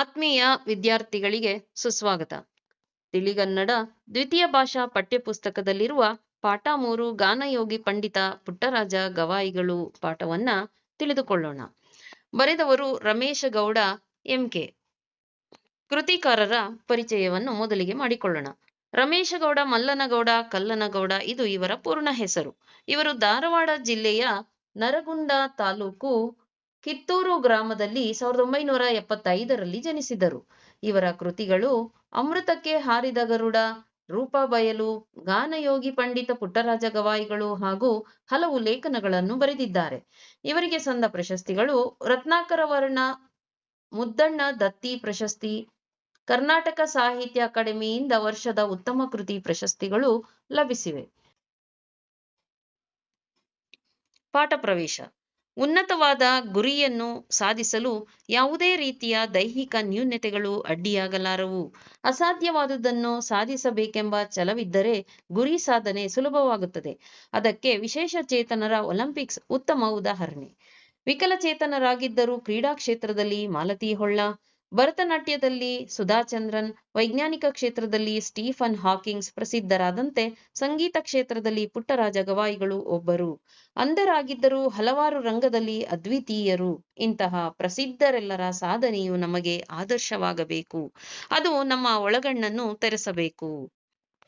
ಆತ್ಮೀಯ ವಿದ್ಯಾರ್ಥಿಗಳಿಗೆ ಸುಸ್ವಾಗತ. ತಿಳಿಗನ್ನಡ ದ್ವಿತೀಯ ಭಾಷಾ ಪಠ್ಯಪುಸ್ತಕದಲ್ಲಿರುವ ಪಾಠ ಮೂರು ಗಾನಯೋಗಿ ಪಂಡಿತ ಪುಟ್ಟರಾಜ ಗವಾಯಿಗಳು ಪಾಠವನ್ನ ತಿಳಿದುಕೊಳ್ಳೋಣ. ಬರೆದವರು ರಮೇಶ ಗೌಡ, ಎಂಕೆ. ಕೃತಿಕಾರರ ಪರಿಚಯವನ್ನು ಮೊದಲಿಗೆ ಮಾಡಿಕೊಳ್ಳೋಣ. ರಮೇಶಗೌಡ ಮಲ್ಲನಗೌಡ, ಕಲ್ಲನಗೌಡ ಇದು ಇವರ ಪೂರ್ಣ ಹೆಸರು. ಇವರು ಧಾರವಾಡ ಜಿಲ್ಲೆಯ ನರಗುಂದ ತಾಲೂಕು ಕಿತ್ತೂರು ಗ್ರಾಮದಲ್ಲಿ ಸಾವಿರದ ಒಂಬೈನೂರ ಎಪ್ಪತ್ತೈದರಲ್ಲಿ ಜನಿಸಿದರು. ಇವರ ಕೃತಿಗಳು ಅಮೃತಕ್ಕೆ ಹಾರಿದ ಗರುಡ, ರೂಪ ಬಯಲು, ಗಾನಯೋಗಿ ಪಂಡಿತ ಪುಟ್ಟರಾಜ ಗವಾಯಿಗಳು ಹಾಗೂ ಹಲವು ಲೇಖನಗಳನ್ನು ಬರೆದಿದ್ದಾರೆ. ಇವರಿಗೆ ಸಂದ ಪ್ರಶಸ್ತಿಗಳು ರತ್ನಾಕರ ವರ್ಣ, ಮುದ್ದಣ್ಣ ದತ್ತಿ ಪ್ರಶಸ್ತಿ, ಕರ್ನಾಟಕ ಸಾಹಿತ್ಯ ಅಕಾಡೆಮಿಯಿಂದ ವರ್ಷದ ಉತ್ತಮ ಕೃತಿ ಪ್ರಶಸ್ತಿಗಳು ಲಭಿಸಿವೆ. ಪಾಠ ಪ್ರವೇಶ. ಉನ್ನತವಾದ ಗುರಿಯನ್ನು ಸಾಧಿಸಲು ಯಾವುದೇ ರೀತಿಯ ದೈಹಿಕ ನ್ಯೂನತೆಗಳು ಅಡ್ಡಿಯಾಗಲಾರವು. ಅಸಾಧ್ಯವಾದುದನ್ನು ಸಾಧಿಸಬೇಕೆಂಬ ಛಲವಿದ್ದರೆ ಗುರಿ ಸಾಧನೆ ಸುಲಭವಾಗುತ್ತದೆ. ಅದಕ್ಕೆ ವಿಶೇಷ ಚೇತನರ ಒಲಿಂಪಿಕ್ಸ್ ಉತ್ತಮ ಉದಾಹರಣೆ. ವಿಕಲಚೇತನರಾಗಿದ್ದರೂ ಕ್ರೀಡಾ ಕ್ಷೇತ್ರದಲ್ಲಿ ಮಾಲತಿ ಹೊಳ್ಳ ಭರತನಾಟ್ಯದಲ್ಲಿ ಸುಧಾಚಂದ್ರನ್, ವೈಜ್ಞಾನಿಕ ಕ್ಷೇತ್ರದಲ್ಲಿ ಸ್ಟೀಫನ್ ಹಾಕಿಂಗ್ಸ್ ಪ್ರಸಿದ್ಧರಾದಂತೆ ಸಂಗೀತ ಕ್ಷೇತ್ರದಲ್ಲಿ ಪುಟ್ಟರಾಜ ಗವಾಯಿಗಳು ಒಬ್ಬರು. ಅಂಧರಾಗಿದ್ದರೂ ಹಲವಾರು ರಂಗದಲ್ಲಿ ಅದ್ವಿತೀಯರು. ಇಂತಹ ಪ್ರಸಿದ್ಧರೆಲ್ಲರ ಸಾಧನೆಯು ನಮಗೆ ಆದರ್ಶವಾಗಬೇಕು. ಅದು ನಮ್ಮ ಒಳಗಣ್ಣನ್ನು ತೆರೆಸಬೇಕು.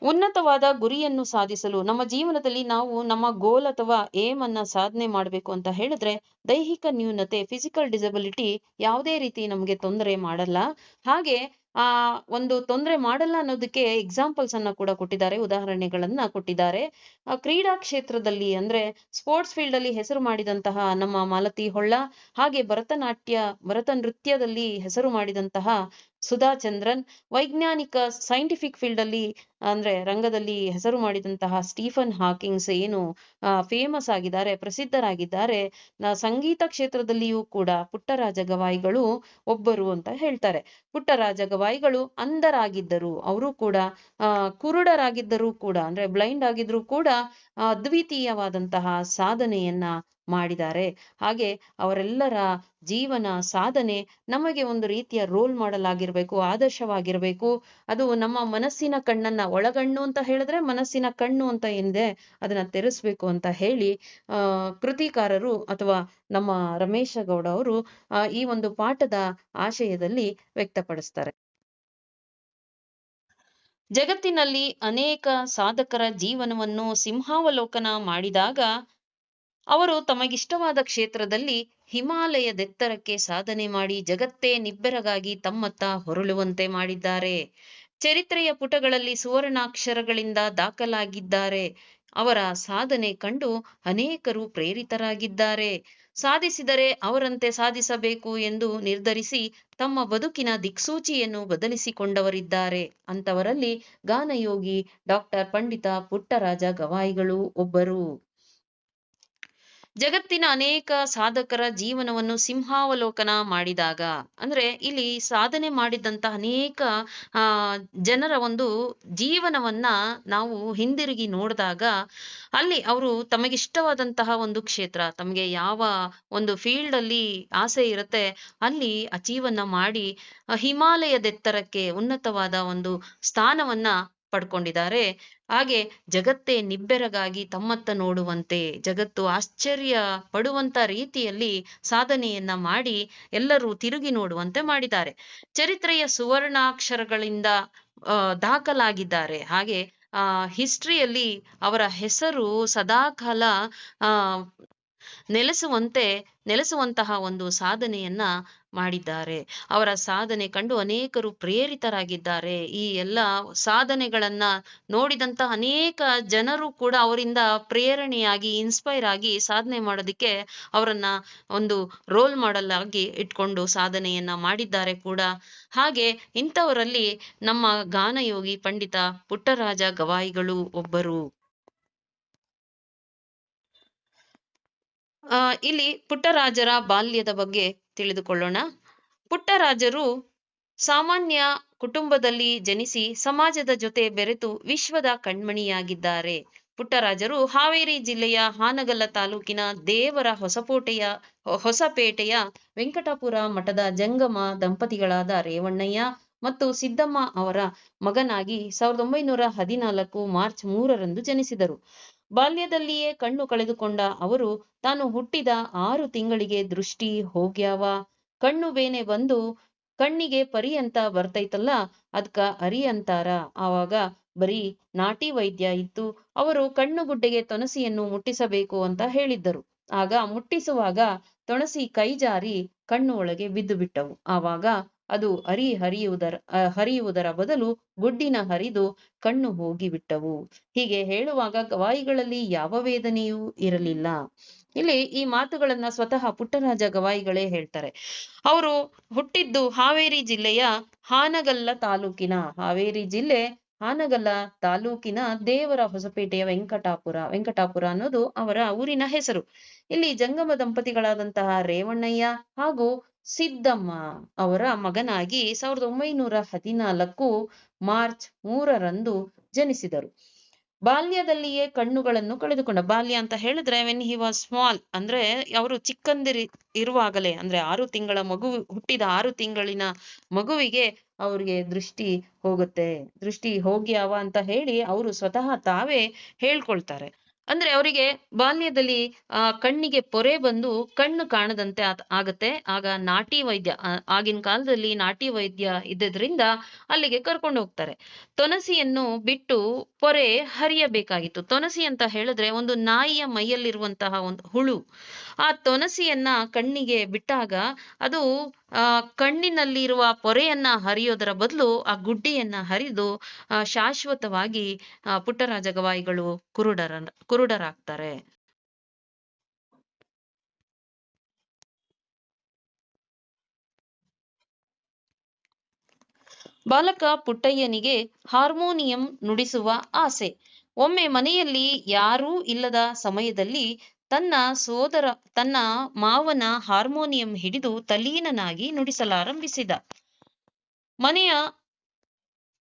ಉನ್ನತವಾದ ಗುರಿಯನ್ನು ಸಾಧಿಸಲು ನಮ್ಮ ಜೀವನದಲ್ಲಿ ನಾವು ನಮ್ಮ ಗೋಲ್ ಅಥವಾ ಏಮ್ ಅನ್ನ ಸಾಧನೆ ಮಾಡಬೇಕು ಅಂತ ಹೇಳಿದ್ರೆ ದೈಹಿಕ ನ್ಯೂನತೆ ಫಿಸಿಕಲ್ ಡಿಸಬಿಲಿಟಿ ಯಾವುದೇ ರೀತಿ ನಮಗೆ ತೊಂದರೆ ಮಾಡಲ್ಲ. ಹಾಗೆ ಆ, ಒಂದು ತೊಂದರೆ ಮಾಡಲ್ಲ ಅನ್ನೋದಕ್ಕೆ ಎಕ್ಸಾಂಪಲ್ಸ್ ಅನ್ನ ಕೂಡ ಕೊಟ್ಟಿದ್ದಾರೆ, ಉದಾಹರಣೆಗಳನ್ನ ಕೊಟ್ಟಿದ್ದಾರೆ. ಆ, ಕ್ರೀಡಾ ಕ್ಷೇತ್ರದಲ್ಲಿ ಅಂದ್ರೆ ಸ್ಪೋರ್ಟ್ಸ್ ಫೀಲ್ಡ್ ಅಲ್ಲಿ ಹೆಸರು ಮಾಡಿದಂತಹ ನಮ್ಮ ಮಾಲತಿ ಹೊಳ್ಳ, ಹಾಗೆ ಭರತನಾಟ್ಯ, ಭರತ ನೃತ್ಯದಲ್ಲಿ ಹೆಸರು ಮಾಡಿದಂತಹ ಸುಧಾ ಚಂದ್ರನ್, ವೈಜ್ಞಾನಿಕ ಸೈಂಟಿಫಿಕ್ ಫೀಲ್ಡ್ ಅಲ್ಲಿ ಅಂದ್ರೆ ರಂಗದಲ್ಲಿ ಹೆಸರು ಮಾಡಿದಂತಹ ಸ್ಟೀಫನ್ ಹಾಕಿಂಗ್ಸ್ ಏನು ಫೇಮಸ್ ಆಗಿದ್ದಾರೆ, ಪ್ರಸಿದ್ಧರಾಗಿದ್ದಾರೆ. ಸಂಗೀತ ಕ್ಷೇತ್ರದಲ್ಲಿಯೂ ಕೂಡ ಪುಟ್ಟರಾಜ ಗವಾಯಿಗಳು ಒಬ್ಬರು ಅಂತ ಹೇಳ್ತಾರೆ. ಪುಟ್ಟರಾಜ ಗವಾಯಿಗಳು ಅಂಧರಾಗಿದ್ದರು ಅವರು ಕೂಡ ಕುರುಡರಾಗಿದ್ದರೂ ಕೂಡ, ಅಂದ್ರೆ ಬ್ಲೈಂಡ್ ಆಗಿದ್ರು ಕೂಡ ಅದ್ವಿತೀಯವಾದಂತಹ ಸಾಧನೆಯನ್ನ ಮಾಡಿದ್ದಾರೆ. ಹಾಗೆ ಅವರೆಲ್ಲರ ಜೀವನ ಸಾಧನೆ ನಮಗೆ ಒಂದು ರೀತಿಯ ರೋಲ್ ಮಾಡೆಲ್ ಆಗಿರ್ಬೇಕು ಆದರ್ಶವಾಗಿರ್ಬೇಕು. ಅದು ನಮ್ಮ ಮನಸ್ಸಿನ ಕಣ್ಣನ್ನ ಒಳಗಣ್ಣು ಅಂತ ಹೇಳಿದ್ರೆ ಮನಸ್ಸಿನ ಕಣ್ಣು ಅಂತ ಏನಿದೆ ಅದನ್ನ ತೆರೆಸ್ಬೇಕು ಅಂತ ಹೇಳಿ, ಆ, ಕೃತಿಕಾರರು ಅಥವಾ ನಮ್ಮ ರಮೇಶ ಗೌಡ ಅವರು ಈ ಒಂದು ಪಾಠದ ಆಶಯದಲ್ಲಿ ವ್ಯಕ್ತಪಡಿಸ್ತಾರೆ. ಜಗತ್ತಿನಲ್ಲಿ ಅನೇಕ ಸಾಧಕರ ಜೀವನವನ್ನು ಸಿಂಹಾವಲೋಕನ ಮಾಡಿದಾಗ ಅವರು ತಮಗಿಷ್ಟವಾದ ಕ್ಷೇತ್ರದಲ್ಲಿ ಹಿಮಾಲಯದೆತ್ತರಕ್ಕೆ ಸಾಧನೆ ಮಾಡಿ ಜಗತ್ತೇ ನಿಬ್ಬೆರಗಾಗಿ ತಮ್ಮತ್ತ ಹೊರಳುವಂತೆ ಮಾಡಿದ್ದಾರೆ. ಚರಿತ್ರೆಯ ಪುಟಗಳಲ್ಲಿ ಸುವರ್ಣಾಕ್ಷರಗಳಿಂದ ದಾಖಲಾಗಿದ್ದಾರೆ. ಅವರ ಸಾಧನೆ ಕಂಡು ಅನೇಕರು ಪ್ರೇರಿತರಾಗಿದ್ದಾರೆ. ಸಾಧಿಸಿದರೆ ಅವರಂತೆ ಸಾಧಿಸಬೇಕು ಎಂದು ನಿರ್ಧರಿಸಿ ತಮ್ಮ ಬದುಕಿನ ದಿಕ್ಸೂಚಿಯನ್ನು ಬದಲಿಸಿಕೊಂಡವರಿದ್ದಾರೆ. ಅಂತವರಲ್ಲಿ ಗಾನಯೋಗಿ ಡಾಕ್ಟರ್ ಪಂಡಿತ ಪುಟ್ಟರಾಜ ಗವಾಯಿಗಳು ಒಬ್ಬರು. ಜಗತ್ತಿನ ಅನೇಕ ಸಾಧಕರ ಜೀವನವನ್ನು ಸಿಂಹಾವಲೋಕನ ಮಾಡಿದಾಗ, ಅಂದ್ರೆ ಇಲ್ಲಿ ಸಾಧನೆ ಮಾಡಿದಂತ ಅನೇಕ ಜನರ ಒಂದು ಜೀವನವನ್ನ ನಾವು ಹಿಂದಿರುಗಿ ನೋಡಿದಾಗ, ಅಲ್ಲಿ ಅವರು ತಮಗಿಷ್ಟವಾದಂತಹ ಒಂದು ಕ್ಷೇತ್ರ, ತಮಗೆ ಯಾವ ಒಂದು ಫೀಲ್ಡ್ ಅಲ್ಲಿ ಆಸೆ ಇರುತ್ತೆ, ಅಲ್ಲಿ ಅಚೀವನ್ನ ಮಾಡಿ ಹಿಮಾಲಯದೆತ್ತರಕ್ಕೆ ಉನ್ನತವಾದ ಒಂದು ಸ್ಥಾನವನ್ನ ಪಡ್ಕೊಂಡಿದ್ದಾರೆ. ಹಾಗೆ ಜಗತ್ತೇ ನಿಬ್ಬೆರಗಾಗಿ ತಮ್ಮತ್ತ ನೋಡುವಂತೆ, ಜಗತ್ತು ಆಶ್ಚರ್ಯ ಪಡುವಂತ ರೀತಿಯಲ್ಲಿ ಸಾಧನೆಯನ್ನ ಮಾಡಿ ಎಲ್ಲರೂ ತಿರುಗಿ ನೋಡುವಂತೆ ಮಾಡಿದ್ದಾರೆ. ಚರಿತ್ರೆಯ ಸುವರ್ಣಾಕ್ಷರಗಳಿಂದ ದಾಖಲಾಗಿದ್ದಾರೆ. ಹಾಗೆ, ಆ, ಹಿಸ್ಟ್ರಿಯಲ್ಲಿ ಅವರ ಹೆಸರು ಸದಾಕಾಲ, ಆ, ನೆಲೆಸುವಂತೆ, ನೆಲೆಸುವಂತಹ ಒಂದು ಸಾಧನೆಯನ್ನ ಮಾಡಿದ್ದಾರೆ. ಅವರ ಸಾಧನೆ ಕಂಡು ಅನೇಕರು ಪ್ರೇರಿತರಾಗಿದ್ದಾರೆ. ಈ ಎಲ್ಲ ಸಾಧನೆಗಳನ್ನ ನೋಡಿದಂತ ಅನೇಕ ಜನರು ಕೂಡ ಅವರಿಂದ ಪ್ರೇರಣೆಯಾಗಿ ಇನ್ಸ್ಪೈರ್ ಆಗಿ ಸಾಧನೆ ಮಾಡೋದಿಕ್ಕೆ ಅವರನ್ನ ಒಂದು ರೋಲ್ ಮಾಡೆಲ್ ಆಗಿ ಇಟ್ಕೊಂಡು ಸಾಧನೆಯನ್ನ ಮಾಡಿದ್ದಾರೆ ಕೂಡ. ಹಾಗೆ ಇಂಥವರಲ್ಲಿ ನಮ್ಮ ಗಾನಯೋಗಿ ಪಂಡಿತ ಪುಟ್ಟರಾಜ ಗವಾಯಿಗಳು ಒಬ್ಬರು. ಆ, ಇಲ್ಲಿ ಪುಟ್ಟರಾಜರ ಬಾಲ್ಯದ ಬಗ್ಗೆ ತಿಳಿದುಕೊಳ್ಳೋಣ. ಪುಟ್ಟರಾಜರು ಸಾಮಾನ್ಯ ಕುಟುಂಬದಲ್ಲಿ ಜನಿಸಿ ಸಮಾಜದ ಜೊತೆ ಬೆರೆತು ವಿಶ್ವದ ಕಣ್ಮಣಿಯಾಗಿದ್ದಾರೆ. ಪುಟ್ಟರಾಜರು ಹಾವೇರಿ ಜಿಲ್ಲೆಯ ಹಾನಗಲ್ಲ ತಾಲೂಕಿನ ದೇವರ ಹೊಸಪೋಟೆಯ, ಹೊಸಪೇಟೆಯ ವೆಂಕಟಾಪುರ ಮಠದ ಜಂಗಮ ದಂಪತಿಗಳಾದ ರೇವಣ್ಣಯ್ಯ ಮತ್ತು ಸಿದ್ದಮ್ಮ ಅವರ ಮಗನಾಗಿ ಸಾವಿರದ ಒಂಬೈನೂರ ಹದಿನಾಲ್ಕು ಮಾರ್ಚ್ ಮೂರರಂದು ಜನಿಸಿದರು. ಬಾಲ್ಯದಲ್ಲಿಯೇ ಕಣ್ಣು ಕಳೆದುಕೊಂಡ ಅವರು, ತಾನು ಹುಟ್ಟಿದ ಆರು ತಿಂಗಳಿಗೆ ದೃಷ್ಟಿ ಹೋಗ್ಯಾವ. ಕಣ್ಣು ಬೇನೆ ಬಂದು ಕಣ್ಣಿಗೆ ಪರಿ ಅಂತ ಬರ್ತೈತಲ್ಲ, ಅದ್ಕ ಅರಿ ಅಂತಾರ. ಆವಾಗ ಬರೀ ನಾಟಿ ವೈದ್ಯ ಇತ್ತು. ಅವರು ಕಣ್ಣು ಗುಡ್ಡೆಗೆ ತೊಣಸಿಯನ್ನು ಮುಟ್ಟಿಸಬೇಕು ಅಂತ ಹೇಳಿದ್ದರು. ಆಗ ಮುಟ್ಟಿಸುವಾಗ ತೊಣಸಿ ಕೈ ಜಾರಿ ಕಣ್ಣು ಒಳಗೆ ಬಿದ್ದು ಬಿಟ್ಟವು ಆವಾಗ ಅದು ಅರಿ ಹರಿಯುವುದರ ಹರಿಯುವುದರ ಬದಲು ಗುಡ್ಡಿನ ಹರಿದು ಕಣ್ಣು ಹೋಗಿ ಬಿಟ್ಟವು ಹೀಗೆ ಹೇಳುವಾಗ ಗವಾಯಿಗಳಲ್ಲಿ ಯಾವ ವೇದನೆಯೂ ಇರಲಿಲ್ಲ. ಇಲ್ಲಿ ಈ ಮಾತುಗಳನ್ನ ಸ್ವತಃ ಪುಟ್ಟರಾಜ ಗವಾಯಿಗಳೇ ಹೇಳ್ತಾರೆ. ಅವರು ಹುಟ್ಟಿದ್ದು ಹಾವೇರಿ ಜಿಲ್ಲೆಯ ಹಾನಗಲ್ಲ ತಾಲೂಕಿನ, ಹಾವೇರಿ ಜಿಲ್ಲೆ ಹಾನಗಲ್ಲ ತಾಲೂಕಿನ ದೇವರ ಹೊಸಪೇಟೆಯ ವೆಂಕಟಾಪುರ ವೆಂಕಟಾಪುರ ಅನ್ನೋದು ಅವರ ಊರಿನ ಹೆಸರು. ಇಲ್ಲಿ ಜಂಗಮ ದಂಪತಿಗಳಾದಂತಹ ರೇವಣ್ಣಯ್ಯ ಹಾಗೂ ಸಿದ್ದಮ್ಮ ಅವರ ಮಗನಾಗಿ ಸಾವಿರದ ಒಂಬೈನೂರ ಹದಿನಾಲ್ಕು ಮಾರ್ಚ್ ಮೂರರಂದು ಜನಿಸಿದರು. ಬಾಲ್ಯದಲ್ಲಿಯೇ ಕಣ್ಣುಗಳನ್ನು ಕಳೆದುಕೊಂಡ, ಬಾಲ್ಯ ಅಂತ ಹೇಳಿದ್ರೆ ವೆನ್ ಹಿ ವಾಸ್ ಸ್ಮಾಲ್ ಅಂದ್ರೆ ಅವರು ಚಿಕ್ಕಂದಿರಿ, ಇರುವಾಗಲೇ, ಅಂದ್ರೆ ಆರು ತಿಂಗಳ ಮಗು, ಹುಟ್ಟಿದ ಆರು ತಿಂಗಳಿನ ಮಗುವಿಗೆ ಅವ್ರಿಗೆ ದೃಷ್ಟಿ ಹೋಗುತ್ತೆ. ದೃಷ್ಟಿ ಹೋಗ್ಯಾವ ಅಂತ ಹೇಳಿ ಅವರು ಸ್ವತಃ ತಾವೇ ಹೇಳ್ಕೊಳ್ತಾರೆ. ಅಂದ್ರೆ ಅವರಿಗೆ ಬಾಲ್ಯದಲ್ಲಿ, ಆ, ಕಣ್ಣಿಗೆ ಪೊರೆ ಬಂದು ಕಣ್ಣು ಕಾಣದಂತೆ ಆಗತ್ತೆ. ಆಗ ನಾಟಿ ವೈದ್ಯ ಆಗಿನ ಕಾಲದಲ್ಲಿ ನಾಟಿ ವೈದ್ಯ ಇದ್ದದ್ರಿಂದ ಅಲ್ಲಿಗೆ ಕರ್ಕೊಂಡು ಹೋಗ್ತಾರೆ. ತೊನಸಿಯನ್ನು ಬಿಟ್ಟು ಪೊರೆ ಹರಿಯಬೇಕಾಗಿತ್ತು. ತೊನಸಿ ಅಂತ ಹೇಳಿದ್ರೆ ಒಂದು ನಾಯಿಯ ಮೈಯಲ್ಲಿರುವಂತಹ ಒಂದು ಹುಳು. ಆ ತೊನಸಿಯನ್ನ ಕಣ್ಣಿಗೆ ಬಿಟ್ಟಾಗ ಅದು, ಆ, ಕಣ್ಣಿನಲ್ಲಿರುವ ಪೊರೆಯನ್ನ ಹರಿಯೋದರ ಬದಲು ಆ ಗುಡ್ಡಿಯನ್ನ ಹರಿದು ಶಾಶ್ವತವಾಗಿ ಪುಟ್ಟರಾಜ ಗವಾಯಿಗಳು ಕುರುಡರ, ಕುರುಡರಾಗ್ತಾರೆ. ಬಾಲಕ ಪುಟ್ಟಯ್ಯನಿಗೆ ಹಾರ್ಮೋನಿಯಂ ನುಡಿಸುವ ಆಸೆ. ಒಮ್ಮೆ ಮನೆಯಲ್ಲಿ ಯಾರೂ ಇಲ್ಲದ ಸಮಯದಲ್ಲಿ ತನ್ನ ಸೋದರ, ತನ್ನ ಮಾವನ ಹಾರ್ಮೋನಿಯಂ ಹಿಡಿದು ತಲೀನನಾಗಿ ನುಡಿಸಲಾರಂಭಿಸಿದ. ಮನೆಯ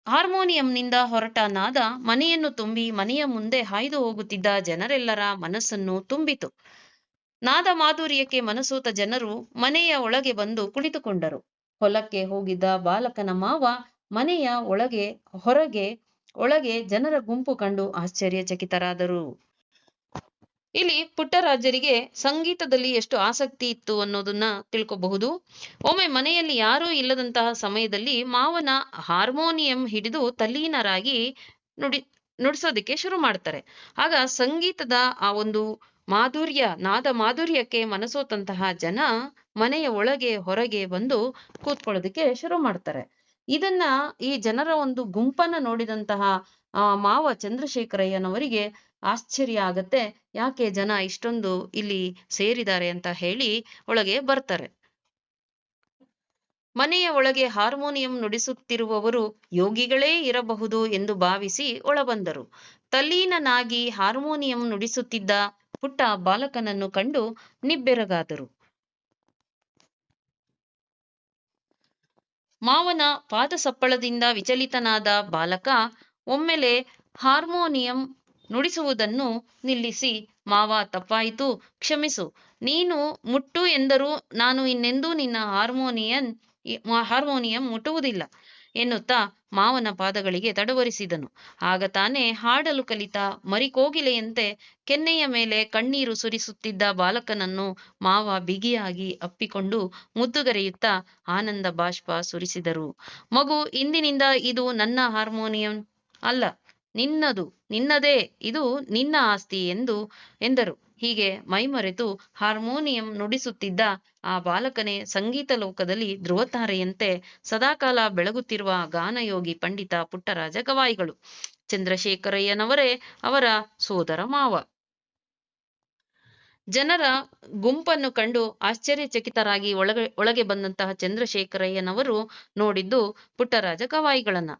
ಹಾರ್ಮೋನಿಯಂನಿಂದ ಹೊರಟ ನಾದ ಮನೆಯನ್ನು ತುಂಬಿ ಮನೆಯ ಮುಂದೆ ಹಾಯ್ದು ಹೋಗುತ್ತಿದ್ದ ಜನರೆಲ್ಲರ ಮನಸ್ಸನ್ನು ತುಂಬಿತು. ನಾದ ಮಾಧುರ್ಯಕ್ಕೆ ಮನಸೋತ ಜನರು ಮನೆಯ ಒಳಗೆ ಬಂದು ಕುಳಿತುಕೊಂಡರು. ಹೊಲಕ್ಕೆ ಹೋಗಿದ್ದ ಬಾಲಕನ ಮಾವ ಮನೆಯ ಒಳಗೆ, ಹೊರಗೆ, ಒಳಗೆ ಜನರ ಗುಂಪು ಕಂಡು ಆಶ್ಚರ್ಯಚಕಿತರಾದರು. ಇಲ್ಲಿ ಪುಟ್ಟರಾಜರಿಗೆ ಸಂಗೀತದಲ್ಲಿ ಎಷ್ಟು ಆಸಕ್ತಿ ಇತ್ತು ಅನ್ನೋದನ್ನ ತಿಳ್ಕೋಬಹುದು. ಒಮ್ಮೆ ಮನೆಯಲ್ಲಿ ಯಾರೂ ಇಲ್ಲದಂತಹ ಸಮಯದಲ್ಲಿ ಮಾವನ ಹಾರ್ಮೋನಿಯಂ ಹಿಡಿದು ತಲ್ಲೀನರಾಗಿ ನುಡಿ, ನುಡಿಸೋದಕ್ಕೆ ಶುರು ಮಾಡ್ತಾರೆ. ಆಗ ಸಂಗೀತದ ಆ ಒಂದು ಮಾಧುರ್ಯ, ನಾದ ಮಾಧುರ್ಯಕ್ಕೆ ಮನಸೋತಂತಹ ಜನ ಮನೆಯ ಒಳಗೆ ಹೊರಗೆ ಬಂದು ಕೂತ್ಕೊಳ್ಳೋದಕ್ಕೆ ಶುರು ಮಾಡ್ತಾರೆ. ಇದನ್ನ ಈ ಜನರ ಒಂದು ಗುಂಪನ್ನ ನೋಡಿದಂತಹ ಆ ಮಾವ ಚಂದ್ರಶೇಖರಯ್ಯನವರಿಗೆ ಆಶ್ಚರ್ಯ ಆಗತ್ತೆ. ಯಾಕೆ ಜನ ಇಷ್ಟೊಂದು ಇಲ್ಲಿ ಸೇರಿದ್ದಾರೆ ಅಂತ ಹೇಳಿ ಒಳಗೆ ಬರ್ತಾರೆ. ಮನೆಯ ಒಳಗೆ ಹಾರ್ಮೋನಿಯಂ ನುಡಿಸುತ್ತಿರುವವರು ಯೋಗಿಗಳೇ ಇರಬಹುದು ಎಂದು ಭಾವಿಸಿ ಒಳಬಂದರು. ತಲ್ಲೀನನಾಗಿ ಹಾರ್ಮೋನಿಯಂ ನುಡಿಸುತ್ತಿದ್ದ ಪುಟ್ಟ ಬಾಲಕನನ್ನು ಕಂಡು ನಿಬ್ಬೆರಗಾದರು. ಮಾವನ ಪಾದಸಪ್ಪಳದಿಂದ ವಿಚಲಿತನಾದ ಬಾಲಕ ಒಮ್ಮೆಲೆ ಹಾರ್ಮೋನಿಯಂ ನುಡಿಸುವುದನ್ನು ನಿಲ್ಲಿಸಿ, ಮಾವ ತಪ್ಪಾಯಿತು, ಕ್ಷಮಿಸು. ನೀನು ಮುಟ್ಟು ಎಂದರೂ ನಾನು ಇನ್ನೆಂದೂ ನಿನ್ನ ಹಾರ್ಮೋನಿಯನ್ ಹಾರ್ಮೋನಿಯಂ ಮುಟ್ಟುವುದಿಲ್ಲ ಎನ್ನುತ್ತಾ ಮಾವನ ಪಾದಗಳಿಗೆ ತಡವರಿಸಿದನು. ಆಗ ತಾನೇ ಹಾಡಲು ಕಲಿತ ಮರಿಕೋಗಿಲೆಯಂತೆ ಕೆನ್ನೆಯ ಮೇಲೆ ಕಣ್ಣೀರು ಸುರಿಸುತ್ತಿದ್ದ ಬಾಲಕನನ್ನು ಮಾವ ಬಿಗಿಯಾಗಿ ಅಪ್ಪಿಕೊಂಡು ಮುದ್ದುಗರೆಯುತ್ತಾ ಆನಂದ ಬಾಷ್ಪ ಸುರಿಸಿದರು. ಮಗು, ಇಂದಿನಿಂದ ಇದು ನನ್ನ ಹಾರ್ಮೋನಿಯಂ ಅಲ್ಲ. ನಿನ್ನದು, ನಿನ್ನದೇ, ಇದು ನಿನ್ನ ಆಸ್ತಿ ಎಂದು ಎಂದರು. ಹೀಗೆ ಮೈಮರೆತು ಹಾರ್ಮೋನಿಯಂ ನುಡಿಸುತ್ತಿದ್ದ ಆ ಬಾಲಕನೇ ಸಂಗೀತ ಲೋಕದಲ್ಲಿ ಧ್ರುವತಾರೆಯಂತೆ ಸದಾಕಾಲ ಬೆಳಗುತ್ತಿರುವ ಗಾನಯೋಗಿ ಪಂಡಿತ ಪುಟ್ಟರಾಜ ಗವಾಯಿಗಳು. ಚಂದ್ರಶೇಖರಯ್ಯನವರೇ ಅವರ ಸೋದರ ಮಾವ. ಜನರ ಗುಂಪನ್ನು ಕಂಡು ಆಶ್ಚರ್ಯಚಕಿತರಾಗಿ ಒಳಗೆ ಒಳಗೆ ಬಂದಂತಹ ಚಂದ್ರಶೇಖರಯ್ಯನವರು ನೋಡಿದ್ದು ಪುಟ್ಟರಾಜ ಗವಾಯಿಗಳನ್ನ.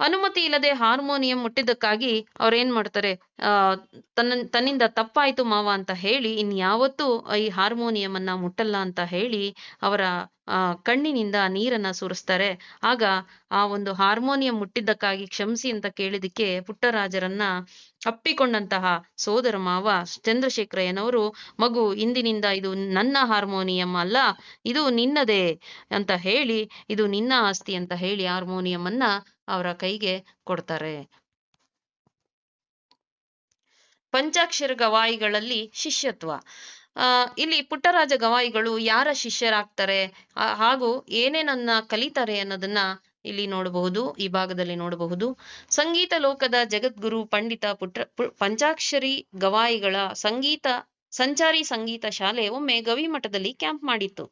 ಅನುಮತಿ ಇಲ್ಲದೆ ಹಾರ್ಮೋನಿಯಂ ಮುಟ್ಟಿದ್ದಕ್ಕಾಗಿ ಅವ್ರೇನ್ ಮಾಡ್ತಾರೆ, ಆ, ತನ್ನ, ತನ್ನಿಂದ ತಪ್ಪಾಯ್ತು ಮಾವ ಅಂತ ಹೇಳಿ ಇನ್ಯಾವತ್ತೂ ಈ ಹಾರ್ಮೋನಿಯಂ ಅನ್ನ ಮುಟ್ಟಲ್ಲ ಅಂತ ಹೇಳಿ ಅವರ, ಆ, ಕಣ್ಣಿನಿಂದ ನೀರನ್ನ ಸುರಿಸ್ತಾರೆ. ಆಗ ಆ ಒಂದು ಹಾರ್ಮೋನಿಯಂ ಮುಟ್ಟಿದ್ದಕ್ಕಾಗಿ ಕ್ಷಮಿಸಿ ಅಂತ ಕೇಳಿದಕ್ಕೆ ಪುಟ್ಟರಾಜರನ್ನ ಅಪ್ಪಿಕೊಂಡಂತಹ ಸೋದರ ಮಾವ ಚಂದ್ರಶೇಖರಯ್ಯನವರು, ಮಗು, ಇಂದಿನಿಂದ ಇದು ನನ್ನ ಹಾರ್ಮೋನಿಯಂ ಅಲ್ಲ, ಇದು ನಿನ್ನದೇ ಅಂತ ಹೇಳಿ, ಇದು ನಿನ್ನ ಆಸ್ತಿ ಅಂತ ಹೇಳಿ ಹಾರ್ಮೋನಿಯಂ ಅನ್ನ ಅವರ ಕೈಗೆ ಕೊಡ್ತಾರೆ. ಪಂಚಾಕ್ಷರ ಗವಾಯಿಗಳಲ್ಲಿ ಶಿಷ್ಯತ್ವ. ಇಲ್ಲಿ ಪುಟ್ಟರಾಜ ಗವಾಯಿಗಳು ಯಾರ ಶಿಷ್ಯರಾಗ್ತಾರೆ? ಹಾಗೂ ಏನೇನನ್ನ ಕಲಿತಾರೆ ಅನ್ನೋದನ್ನ ಇಲ್ಲಿ ನೋಡಬಹುದು, ಈ ಭಾಗದಲ್ಲಿ ನೋಡಬಹುದು. ಸಂಗೀತ ಲೋಕದ ಜಗದ್ಗುರು ಪಂಡಿತ ಪುಟ್ಟ ಪಂಚಾಕ್ಷರಿ ಗವಾಯಿಗಳ ಸಂಗೀತ ಸಂಚಾರಿ ಸಂಗೀತ ಶಾಲೆ ಒಮ್ಮೆ ಗವಿಮಠದಲ್ಲಿ ಕ್ಯಾಂಪ್ ಮಾಡಿತ್ತು.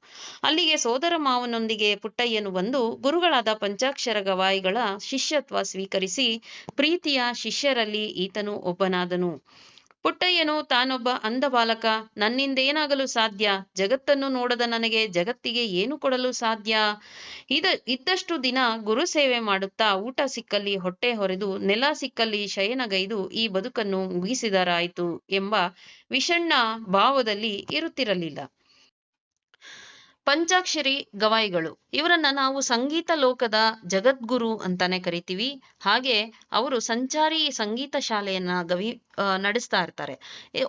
ಅಲ್ಲಿಗೆ ಸೋದರ ಮಾವನೊಂದಿಗೆ ಪುಟ್ಟಯ್ಯನು ಬಂದು ಗುರುಗಳಾದ ಪಂಚಾಕ್ಷರ ಗವಾಯಿಗಳ ಶಿಷ್ಯತ್ವ ಸ್ವೀಕರಿಸಿ, ಪ್ರೀತಿಯ ಶಿಷ್ಯರಲ್ಲಿ ಈತನು ಒಬ್ಬನಾದನು. ಪುಟ್ಟಯ್ಯನು ತಾನೊಬ್ಬ ಅಂಧ ಬಾಲಕ ನನ್ನಿಂದೇನಾಗಲು ಸಾಧ್ಯ? ಜಗತ್ತನ್ನು ನೋಡದ ನನಗೆ ಜಗತ್ತಿಗೆ ಏನು ಕೊಡಲು ಸಾಧ್ಯ? ಇದ, ಇದ್ದಷ್ಟು ದಿನ ಗುರು ಸೇವೆ ಮಾಡುತ್ತಾ ಊಟ ಸಿಕ್ಕಲ್ಲಿ ಹೊಟ್ಟೆ ಹೊರೆದು ನೆಲ ಸಿಕ್ಕಲ್ಲಿ ಶಯನಗೈದು ಈ ಬದುಕನ್ನು ಮುಗಿಸಿದರಾಯಿತು ಎಂಬ ವಿಷಣ್ಣ ಭಾವದಲ್ಲಿ ಇರುತ್ತಿರಲಿಲ್ಲ. ಪಂಚಾಕ್ಷರಿ ಗವಾಯಿಗಳು. ಇವರನ್ನ ನಾವು ಸಂಗೀತ ಲೋಕದ ಜಗದ್ಗುರು ಅಂತಾನೆ ಕರಿತೀವಿ. ಹಾಗೆ ಅವರು ಸಂಚಾರಿ ಸಂಗೀತ ಶಾಲೆಯನ್ನ ಗವಿ ನಡೆಸ್ತಾ ಇರ್ತಾರೆ.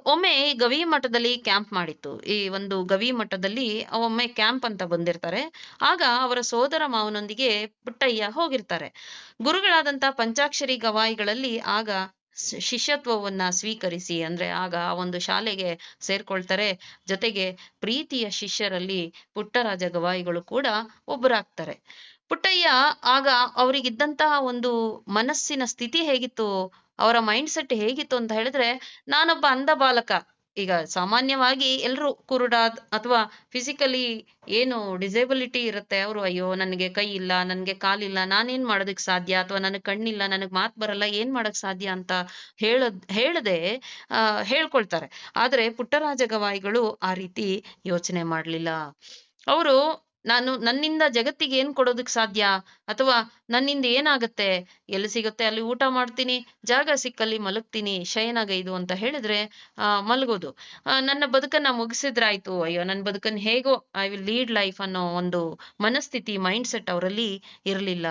ಒಮ್ಮೆ ಗವಿ ಮಠದಲ್ಲಿ ಕ್ಯಾಂಪ್ ಮಾಡಿತ್ತು. ಈ ಒಂದು ಗವಿ ಮಠದಲ್ಲಿ ಒಮ್ಮೆ ಕ್ಯಾಂಪ್ ಅಂತ ಬಂದಿರ್ತಾರೆ. ಆಗ ಅವರ ಸೋದರ ಮಾವನೊಂದಿಗೆ ಪುಟ್ಟಯ್ಯ ಹೋಗಿರ್ತಾರೆ. ಗುರುಗಳಾದಂತ ಪಂಚಾಕ್ಷರಿ ಗವಾಯಿಗಳಲ್ಲಿ ಆಗ ಶಿಷ್ಯತ್ವವನ್ನ ಸ್ವೀಕರಿಸಿ ಅಂದ್ರೆ ಆಗ ಆ ಒಂದು ಶಾಲೆಗೆ ಸೇರ್ಕೊಳ್ತಾರೆ. ಜೊತೆಗೆ ಪ್ರೀತಿಯ ಶಿಷ್ಯರಲ್ಲಿ ಪುಟ್ಟರಾಜ ಗವಾಯಿಗಳು ಕೂಡ ಒಬ್ಬರಾಗ್ತಾರೆ. ಪುಟ್ಟಯ್ಯ ಆಗ ಅವರಿಗಿದ್ದಂತಹ ಒಂದು ಮನಸ್ಸಿನ ಸ್ಥಿತಿ ಹೇಗಿತ್ತು, ಅವರ ಮೈಂಡ್ ಸೆಟ್ ಹೇಗಿತ್ತು ಅಂತ ಹೇಳಿದ್ರೆ, ನಾನೊಬ್ಬ ಅಂಧ ಬಾಲಕ ಈಗ ಸಾಮಾನ್ಯವಾಗಿ ಎಲ್ರು ಕುರುಡ ಅಥವಾ ಫಿಸಿಕಲಿ ಏನು ಡಿಸೇಬಿಲಿಟಿ ಇರುತ್ತೆ, ಅವರು ಅಯ್ಯೋ ನನಗೆ ಕೈ ಇಲ್ಲ, ನನಗೆ ಕಾಲಿಲ್ಲ ನಾನೇನ್ ಮಾಡೋದಕ್ ಸಾಧ್ಯ ಅಥವಾ ನನಗೆ ಕಣ್ಣಿಲ್ಲ, ನನಗೆ ಮಾತ್ ಬರಲ್ಲ, ಏನ್ ಮಾಡಕ್ ಸಾಧ್ಯ ಅಂತ ಹೇಳದ್, ಹೇಳದೆ, ಆ, ಹೇಳ್ಕೊಳ್ತಾರೆ. ಆದ್ರೆ ಪುಟ್ಟರಾಜ ಗವಾಯಿಗಳು ಆ ರೀತಿ ಯೋಚನೆ ಮಾಡ್ಲಿಲ್ಲ. ಅವರು ನಾನು ನನ್ನಿಂದ ಜಗತ್ತಿಗೆ ಏನ್ ಕೊಡೋದಕ್ ಸಾಧ್ಯ? ಅಥವಾ ನನ್ನಿಂದ ಏನಾಗತ್ತೆ? ಎಲ್ಲಿ ಸಿಗುತ್ತೆ? ಅಲ್ಲಿ ಊಟ ಮಾಡ್ತೀನಿ, ಜಾಗ ಸಿಕ್ಕಲ್ಲಿ ಮಲಗ್ತೀನಿ ಶಯನಗೈದು ಅಂತ ಹೇಳಿದ್ರೆ, ಆ, ಮಲಗೋದು. ನನ್ನ ಬದುಕನ್ನ ಮುಗಿಸಿದ್ರಾಯ್ತು. ಅಯ್ಯೋ ನನ್ನ ಬದುಕನ್ ಹೇಗೋ ಐ ವಿಲ್ ಲೀಡ್ ಲೈಫ್ ಅನ್ನೋ ಒಂದು ಮನಸ್ಥಿತಿ ಮೈಂಡ್ ಸೆಟ್ ಅವರಲ್ಲಿ ಇರಲಿಲ್ಲ.